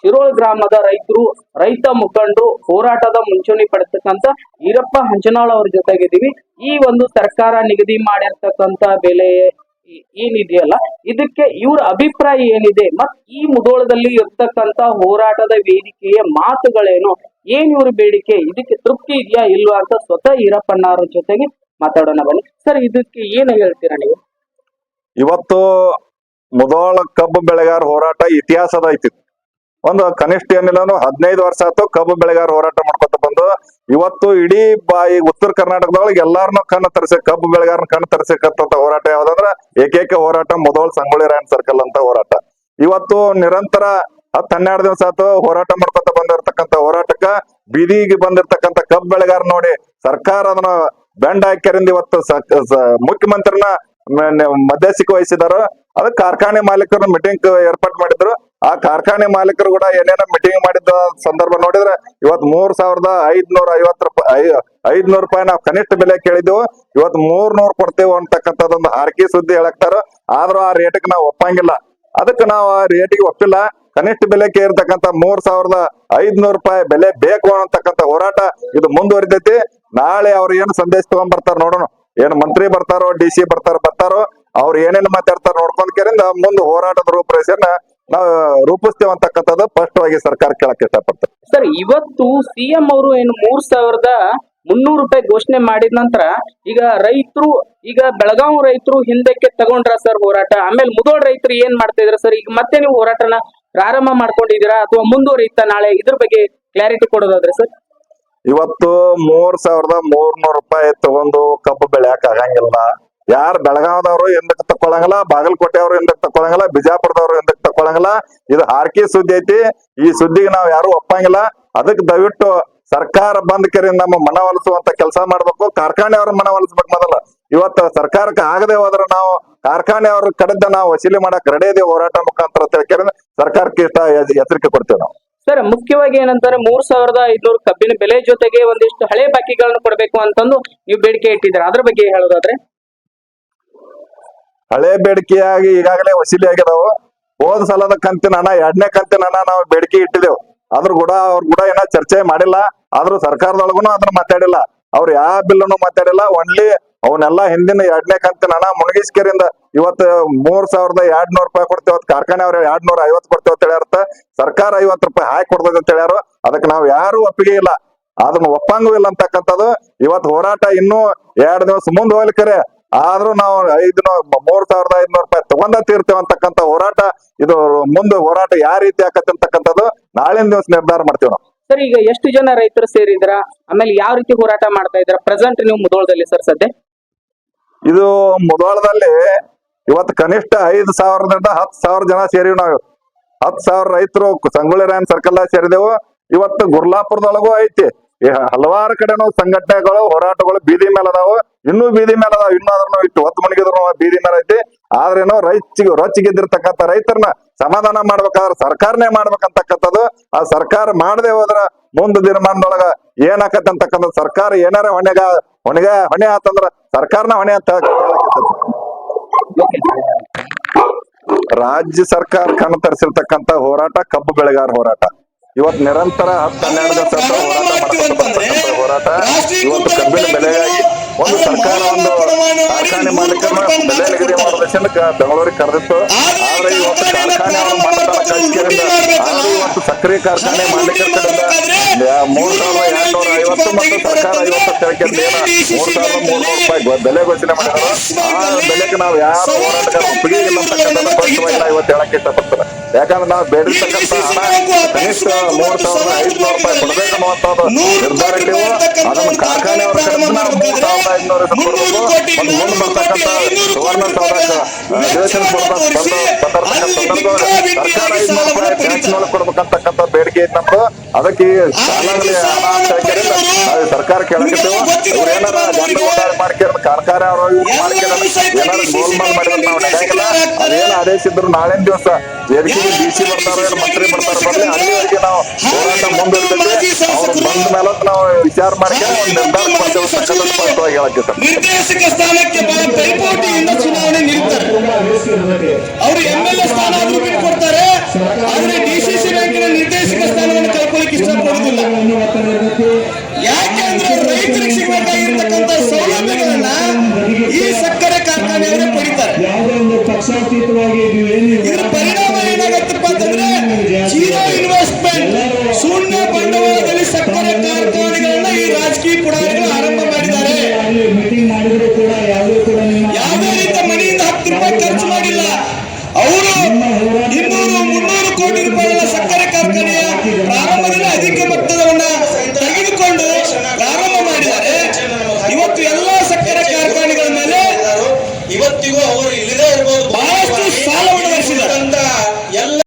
ಶಿರೋಳ್ ಗ್ರಾಮದ ರೈತರು, ರೈತ ಮುಖಂಡರು ಹೋರಾಟದ ಮುಂಚೂಣಿ ಪಡೆತಕ್ಕಂತ ಈರಪ್ಪ ಹಂಚನಾಳ್ ಅವ್ರ ಜೊತೆಗಿದ್ದೀವಿ. ಈ ಒಂದು ಸರ್ಕಾರ ನಿಗದಿ ಮಾಡಿರ್ತಕ್ಕಂತ ಬೆಲೆ ಏನಿದೆಯಲ್ಲ, ಇದಕ್ಕೆ ಇವ್ರ ಅಭಿಪ್ರಾಯ ಏನಿದೆ, ಮತ್ ಈ ಮುದೋಳದಲ್ಲಿ ಇರ್ತಕ್ಕಂತ ಹೋರಾಟದ ವೇದಿಕೆಯ ಮಾತುಗಳೇನು, ಏನ್ ಇವ್ರ ಬೇಡಿಕೆ, ಇದಕ್ಕೆ ತೃಪ್ತಿ ಇದೆಯಾ ಇಲ್ವಾ ಅಂತ ಸ್ವತಃ ಈರಪ್ಪಣ್ಣ ಅವ್ರ ಜೊತೆಗೆ ಮಾತಾಡೋಣ ಬನ್ನಿ. ಸರ್, ಇದಕ್ಕೆ ಏನು ಹೇಳ್ತೀರಾ ನೀವು? ಇವತ್ತು ಮುದೋಳ ಕಬ್ಬು ಬೆಳೆಗಾರ ಹೋರಾಟ ಇತಿಹಾಸದ ಐತಿ. ಒಂದು ಕನಿಷ್ಠ ಏನಿಲ್ಲ ಹದಿನೈದು ವರ್ಷ ಆಯ್ತು ಕಬ್ಬು ಬೆಳೆಗಾರ ಹೋರಾಟ ಮಾಡ್ಕೊತ ಬಂದು, ಇವತ್ತು ಇಡೀ ಬಾಯಿ ಉತ್ತರ ಕರ್ನಾಟಕದೊಳಗೆ ಎಲ್ಲಾರನ್ನೂ ಕಣ್ಣು ತರಿಸಿ, ಕಬ್ಬು ಬೆಳೆಗಾರನ ಕಣ್ಣು ತರಿಸಕ್ಕಂತ ಹೋರಾಟ ಯಾವ್ದಂದ್ರ ಏಕೈಕ ಹೋರಾಟ ಮೊದಲು ಸಂಗೊಳ್ಳಿ ರಾಯನ್ ಸರ್ಕಲ್ ಅಂತ ಹೋರಾಟ. ಇವತ್ತು ನಿರಂತರ ಹತ್ತು ಹನ್ನೆರಡು ದಿವಸ ಆಯ್ತು ಹೋರಾಟ ಮಾಡ್ಕೊತ ಬಂದಿರತಕ್ಕಂತ ಹೋರಾಟಕ್ಕ, ಬೀದಿಗೆ ಬಂದಿರತಕ್ಕಂತ ಕಬ್ಬು ಬೆಳೆಗಾರ ನೋಡಿ ಸರ್ಕಾರ ಅದನ್ನ ಬೆಂಡ್ ಹಾಕ್ಯರಿಂದ ಇವತ್ತು ಮುಖ್ಯಮಂತ್ರಿನ ಮಧ್ಯಸ್ಥಿಕೆ ವಹಿಸಿದಾರ. ಅದಕ್ಕೆ ಕಾರ್ಖಾನೆ ಮಾಲೀಕರು ಮೀಟಿಂಗ್ ಏರ್ಪಾಟ್ ಮಾಡಿದ್ರು. ಆ ಕಾರ್ಖಾನೆ ಮಾಲೀಕರು ಕೂಡ ಏನೇನೋ ಮೀಟಿಂಗ್ ಮಾಡಿದ್ದ ಸಂದರ್ಭ ನೋಡಿದ್ರೆ ಇವತ್ ಮೂರ್ ಸಾವಿರದ ಐದ್ನೂರ ಐವತ್ತು ರೂಪಾಯಿ ಐದ್ನೂರು ರೂಪಾಯಿ ನಾವು ಕನಿಷ್ಠ ಬೆಲೆ ಕೇಳಿದ್ವು ಇವತ್ ಮೂರ್ ನೂರ್ ಕೊಡ್ತೇವೆ ಅಂತಕ್ಕಂಥದ್ದೊಂದು ಹಾರ್ಕಿ ಸುದ್ದಿ ಹೇಳಕ್ತಾರ. ಆದ್ರೂ ಆ ರೇಟಿಗೆ ನಾವು ಒಪ್ಪಂಗಿಲ್ಲ. ಅದಕ್ಕೆ ನಾವು ಆ ರೇಟಿಗೆ ಒಪ್ಪಿಲ್ಲ. ಕನಿಷ್ಠ ಬೆಲೆ ಕೇರ್ತಕ್ಕಂತ ಮೂರ್ ಸಾವಿರದ ಐದ್ನೂರು ರೂಪಾಯಿ ಬೆಲೆ ಬೇಕು ಅನ್ನತಕ್ಕಂತ ಹೋರಾಟ ಇದು ಮುಂದುವರಿತೈತಿ. ನಾಳೆ ಅವ್ರು ಏನು ಸಂದೇಶ ತಗೊಂಡ್ ಬರ್ತಾರ ನೋಡೋಣ. ಏನ್ ಮಂತ್ರಿ ಬರ್ತಾರೋ, ಡಿ ಸಿ ಬರ್ತಾರೋ ಬರ್ತಾರೋ, ಅವ್ರು ಏನೇನು ಮಾತಾಡ್ತಾರ ನೋಡ್ಕೊಂಡ್ ಕೇರಿಂದ ಮುಂದೆ ಹೋರಾಟದ ರೂಪರೇಷೆನ ನಾವು ರೂಪಿಸ್ತೇವೆ ಅಂತಕ್ಕಂಥದ್ದು ಸ್ಪಷ್ಟವಾಗಿ ಸರ್ಕಾರ ಕೇಳಕ್ ಇಷ್ಟಪಡ್ತಾರೆ ಸರ್ ಇವತ್ತು ಸಿಎಂ ಅವರು ಏನು ಮೂರ್ ಸಾವಿರದ ಮುನ್ನೂರು ರೂಪಾಯಿ ಘೋಷಣೆ ಮಾಡಿದ ನಂತರ ಈಗ ರೈತರು ಈಗ ಬೆಳಗಾವ್ ರೈತರು ಹಿಂದಕ್ಕೆ ತಗೊಂಡ್ರ ಸರ್ ಹೋರಾಟ? ಆಮೇಲೆ ಮುದೋಳ್ ರೈತರು ಏನ್ ಮಾಡ್ತಾ ಇದ್ರ ಸರ್? ಈಗ ಮತ್ತೆ ನೀವು ಹೋರಾಟನ ಪ್ರಾರಂಭ ಮಾಡ್ಕೊಂಡಿದ್ದೀರಾ ಅಥವಾ ಮುಂದುವರಿಯುತ್ತಾ ನಾಳೆ? ಇದ್ರ ಬಗ್ಗೆ ಕ್ಲಾರಿಟಿ ಕೊಡೋದಾದ್ರೆ ಸರ್. ಇವತ್ತು ಮೂರ್ ಸಾವಿರದ ಮೂರ್ನೂರು ರೂಪಾಯಿ ತಗೊಂಡು ಕಬ್ಬು ಬೆಳ್ಯಾಕ ಆಗಂಗಿಲ್ಲ. ಯಾರ್ ಬೆಳಗಾವದವ್ರು ಎಂದಕ್ಕೆ ತಕೊಳಂಗಿಲ್ಲ ಬಾಗಲಕೋಟೆ ಅವರು ಎಂದಕ್ಕೆ ತಕೊಳಂಗಿಲ್ಲ ಬಿಜಾಪುರದವ್ರು ಎಂದಕ್ ತಕೊಳಂಗಿಲ್ಲ ಇದು ಹಾರ್ಕಿ ಸುದ್ದಿ ಐತಿ. ಈ ಸುದ್ದಿಗೆ ನಾವು ಯಾರು ಒಪ್ಪಂಗಿಲ್ಲ. ಅದಕ್ಕೆ ದಯವಿಟ್ಟು ಸರ್ಕಾರ ಬಂದ್ ಕರೆ ನಮ್ಮ ಮನವೊಲಿಸುವಂತ ಕೆಲಸ ಮಾಡ್ಬೇಕು. ಕಾರ್ಖಾನೆ ಅವ್ರ ಮನವೊಲಿಸ್ಬೇಕು ಮೊದಲ. ಇವತ್ತು ಸರ್ಕಾರಕ್ಕೆ ಆಗದೆ ಹೋದ್ರೆ ನಾವು ಕಾರ್ಖಾನೆ ಅವ್ರ ಕಡೆದ ನಾವು ವಸೂಲಿ ಮಾಡಕ್ ರೆಡಿ ಹೋರಾಟ ಮುಖಾಂತರ ತಿಳ್ಕೆರೆ ಸರ್ಕಾರಕ್ಕೆ ಎಚ್ಚರಿಕೆ ಕೊಡ್ತೇವೆ ನಾವು. ಸರ್, ಮುಖ್ಯವಾಗಿ ಏನಂತಾರೆ ಮೂರ್ ಸಾವಿರದ ಐದ್ನೂರು ಕಬ್ಬಿನ ಬೆಲೆ ಜೊತೆಗೆ ಒಂದಿಷ್ಟು ಹಳೆ ಬಾಕಿಗಳನ್ನು ಕೊಡಬೇಕು ಅಂತಂದು ನೀವು ಬೇಡಿಕೆ ಇಟ್ಟಿದ್ದೀರಾ. ಅದ್ರ ಬಗ್ಗೆ ಹೇಳೋದಾದ್ರೆ? ಹಳೆ ಬೇಡಿಕೆಯಾಗಿ ಈಗಾಗಲೇ ವಸೂಲಿ ಆಗಿದಾವು. ಹೋದ ಸಲದ ಕಂತಿನ ಹಣ, ಎರಡನೇ ಕಂತಿನ ಹಣ ನಾವು ಬೇಡಿಕೆ ಇಟ್ಟಿದೆವು. ಆದ್ರೂ ಕೂಡ ಅವ್ರು ಕೂಡ ಏನ ಚರ್ಚೆ ಮಾಡಿಲ್ಲ. ಆದ್ರೂ ಸರ್ಕಾರದೊಳಗುನು ಅದನ್ನ ಮಾತಾಡಿಲ್ಲ. ಅವ್ರು ಯಾವ ಬಿಲ್ಲನ್ನು ಮಾತಾಡಿಲ್ಲ. ಒನ್ಲಿ ಅವನ್ನೆಲ್ಲ ಹಿಂದಿನ ಎರಡನೇ ಕಂತಿನ ಹಣ ಮುಣಗಿಸ್ಕೇರಿಂದ ಇವತ್ತು ಮೂರ್ ಸಾವಿರದ ಎರಡ್ ನೂರ್ ರೂಪಾಯಿ ಕೊಡ್ತೇವೆ ಕಾರ್ಖಾನೆ ಅವ್ರ ಎರಡ್ ನೂರ ಐವತ್ ಕೊಡ್ತೇವೆ ಅಂತ ಹೇಳ್ಯಾರ ಸರ್ಕಾರ ಐವತ್ತು ರೂಪಾಯಿ ಹಾಕಿ ಕೊಡ್ತದೆ ಅಂತ ಹೇಳ್ಯಾರು. ಅದಕ್ಕೆ ನಾವು ಯಾರು ಒಪ್ಪಿಗೆ ಇಲ್ಲ. ಅದನ್ನ ಒಪ್ಪಂಗೂ ಇಲ್ಲ ಅಂತಕ್ಕಂಥದ್ದು. ಇವತ್ತು ಹೋರಾಟ ಇನ್ನೂ ಎರಡ್ ದಿವಸ ಮುಂದೆ ಹೋಗ್ಲಿಕ್ಕರೆ ಆದ್ರೂ ನಾವು ಐದು ಮೂರ್ ಸಾವಿರದ ಐದ್ನೂರು ರೂಪಾಯಿ ತಗೊಂಡ ತೀರ್ತೇವೆ ಅಂತಕ್ಕಂಥ ಹೋರಾಟ ಇದು ಮುಂದೆ ಹೋರಾಟ ಯಾವ ರೀತಿ ಆಕತ್ತೆ ಅಂತಕ್ಕಂಥದ್ದು ನಾಳಿನ ದಿವಸ ನಿರ್ಧಾರ ಮಾಡ್ತೀವಿ ನಾವು. ಸರ್ ಈಗ ಎಷ್ಟು ಜನ ರೈತರು ಸೇರಿದ್ರ ಆಮೇಲೆ ಯಾವ ರೀತಿ ಹೋರಾಟ ಮಾಡ್ತಾ ಇದ್ರ ಪ್ರೆಸೆಂಟ್ ನೀವು ಮುದೋಳದಲ್ಲಿ ಸರ್ ಸದ್ಯ? ಇದು ಮುದೋಳದಲ್ಲಿ ಇವತ್ತು ಕನಿಷ್ಠ ಐದು ಸಾವಿರದಿಂದ ಹತ್ತು ಸಾವಿರ ಜನ ಸೇರಿವಿ ನಾವು. ಹತ್ತು ಸಾವಿರ ರೈತರು ಸಂಗೊಳ್ಳಿ ರಾಯನ್ ಸರ್ಕಲ್ ಸೇರಿದೆವು. ಇವತ್ತು ಗುರ್ಲಾಪುರದೊಳಗೂ ಐತಿ. ಹಲವಾರು ಕಡೆನೂ ಸಂಘಟನೆಗಳು, ಹೋರಾಟಗಳು ಬೀದಿ ಮೇಲೆ ಅದಾವ. ಇನ್ನೂ ಬೀದಿ ಮೇಲೆ ಅದಾವ. ಇನ್ನಾದ್ರೂ ಇಟ್ಟು ಹೊತ್ತು ಮಣಿಗಿದ್ರು ಬೀದಿ ಮೇಲೆ ಐತಿ. ಆದ್ರೇನು ರೈತಿಗೆ ರೊಚ್ಚಿಗೆದ್ದಿರ್ತಕ್ಕಂಥ ರೈತರನ್ನ ಸಮಾಧಾನ ಮಾಡ್ಬೇಕಾದ್ರೆ ಸರ್ಕಾರನೇ ಮಾಡ್ಬೇಕಂತಕ್ಕಂಥದ್ದು. ಆ ಸರ್ಕಾರ ಮಾಡದೆ ಹೋದ್ರ ಮುಂದೆ ದಿನಮಾನದೊಳಗ ಏನಾಕತ್ತಂತಕ್ಕಂಥ ಸರ್ಕಾರ ಏನಾರ ಹೊಣೆಗ ಹೊಣೆಗ, ಹೊಣೆ ಆತಂದ್ರ ಸರ್ಕಾರನ ಹೊಣೆ ಅಂತ. ರಾಜ್ಯ ಸರ್ಕಾರ ಕಣ್ಣು ತರಿಸಿರ್ತಕ್ಕಂಥ ಹೋರಾಟ ಕಬ್ಬು ಬೆಳೆಗಾರ ಹೋರಾಟ. ಇವತ್ತು ನಿರಂತರ ಹತ್ತು ಹನ್ನೆರಡು ಅಂತ ಹೋರಾಟ ಮಾಡ್ಕೊಂಡು ಹೋರಾಟ ಇವತ್ತು ಕಬ್ಬಿನ ಬೆಲೆಗಾಗಿ ಒಂದು ಸರ್ಕಾರ ಒಂದು ಕಾರ್ಖಾನೆ ಮಾಲೀಕರನ್ನ ಬೆಲೆ ನಿಗದಿ ಮಾಡೋದಕ್ಕೆ ಬೆಂಗಳೂರಿಗೆ ಕರೆದಿತ್ತು. ಆದ್ರೆ ಇವತ್ತು ಕಾರ್ಖಾನೆ ಆದ್ರೆ ಇವತ್ತು ಸಕ್ಕರೆ ಕಾರ್ಖಾನೆ ಮಾಲೀಕರ ಮೂರ್ ಸಾವಿರದ ಎರಡ್ನೂರ ಐವತ್ತು ಮತ್ತು ಸರ್ಕಾರ ಐವತ್ತು ಮೂರ್ ಸಾವಿರದ ರೂಪಾಯಿ ಬೆಲೆ ಘೋಷಣೆ ಮಾಡಿದ್ರು ಆ ಬೆಲೆಗೆ ನಾವು ಯಾರು ಹೋರಾಟಗಾರ ಒಪ್ಪಿಗೆ ಇಲ್ಲ ಅಂತಕ್ಕಂಥದ್ದು ಸ್ಪಷ್ಟವಾಗಿ ನಾವು ಇವತ್ತು ಹೇಳಕ್ ಇಷ್ಟಪಡ್ತಾರೆ. ಯಾಕಂದ್ರೆ ನಾವು ಬೇಡಿರ್ತಕ್ಕಂಥ ಹಣ ಕನಿಷ್ಠ ಮೂರ್ ಸಾವಿರದ ಐದುನೂರು ರೂಪಾಯಿ ಕೊಡ್ಬೇಕು ಅನ್ನುವಂಥದ್ದು ನಿರ್ಧಾರ ಇಟ್ಟಿವು ಅದನ್ನು ಕಾರ್ಖಾನೆ ಅವರ ಕಡೆಯಿಂದ ನಾವು ಮೂರ್ ಸಾವಿರದ ಐದುನೂರ ಕೊಡಬೇಕು. ಒಂದು ಮುಂದೆ ಬರ್ತಕ್ಕಂಥ ಸುವರ್ಣ ಸೌಧಕ್ಕೆ ಅಧಿವೇಶನ ಕೊಡ್ಬೇಕು. ಬಂದ ಸಂದರ್ಭದಲ್ಲಿ ಸರ್ಕಾರ ಐದುನೂರು ರೂಪಾಯಿ ಕೊಡ್ಬೇಕಂತಕ್ಕಂಥ ಬೇಡಿಕೆ ಐತಿ ನಮ್ದು. ಅದಕ್ಕೆ ಹಣ ಅಂತ ನಾವು ಸರ್ಕಾರ ಕೇಳಕತ್ತೇವೆ ಏನಾರ ಗಂಡ ಅವ್ರು ಏನಾರ ಗೋಲ್ಮಾಲ್ ಮಾಡಿದ್ರೆ ನಾವು ನಡೆಯಂಗಿಲ್ಲ ಅದೇನು ಆದೇಶ ಇದ್ರು ನಾಳಿನ ದಿವಸ ಎದಕ್ಕೆ ಡಿ ಸಿ ಬರ್ತಾರ ಏನು ಮಂತ್ರಿ ಬರ್ತಾರ ಬರ್ಲಿ. ಅಲ್ಲಿವರೆಗೆ ನಾವು ಹೋರಾಟ ಮುಂದಿರ್ತೇವೆ ಅವ್ರು ಬಂದ ಮೇಲೆ ನಾವು ವಿಚಾರ ಮಾಡ್ಕೊಂಡು ಒಂದು ನಿರ್ಧಾರ ಮಾಡ್ತೇವೆ ಅಂತಕ್ಕಂಥದ್ದು ಸ್ಪಷ್ಟವಾಗಿ ಹೇಳಕ್ಕೆ ನಿರ್ದೇಶಕ ಸ್ಥಾನಕ್ಕೆ ಬಹಳ ಪೈಪೋಟಿಯಿಂದ ಚುನಾವಣೆ ನಿಲ್ತಾರೆ ಅವರು ಎಂ ಎಲ್ ಎ ಸ್ಥಾನ ಆದ್ರೂ ಬಿಟ್ಕೊಡ್ತಾರೆ. ಆದ್ರೆ ಇಷ್ಟಪಡುದಿಲ್ಲ ಯಾಕೆ ಅಂದ್ರೆ ರೈತರಿಗೆ ಸಿಗಬೇಕಾಗಿರ್ತಕ್ಕಂಥ ಸೌಲಭ್ಯಗಳನ್ನ ಈ ಸಕ್ಕರೆ ಕಾರ್ಖಾನೆಯವರೇ ಪಡಿತಾರೆ. ಯಾವುದೇ ಒಂದು ಪಕ್ಷಾತೀತ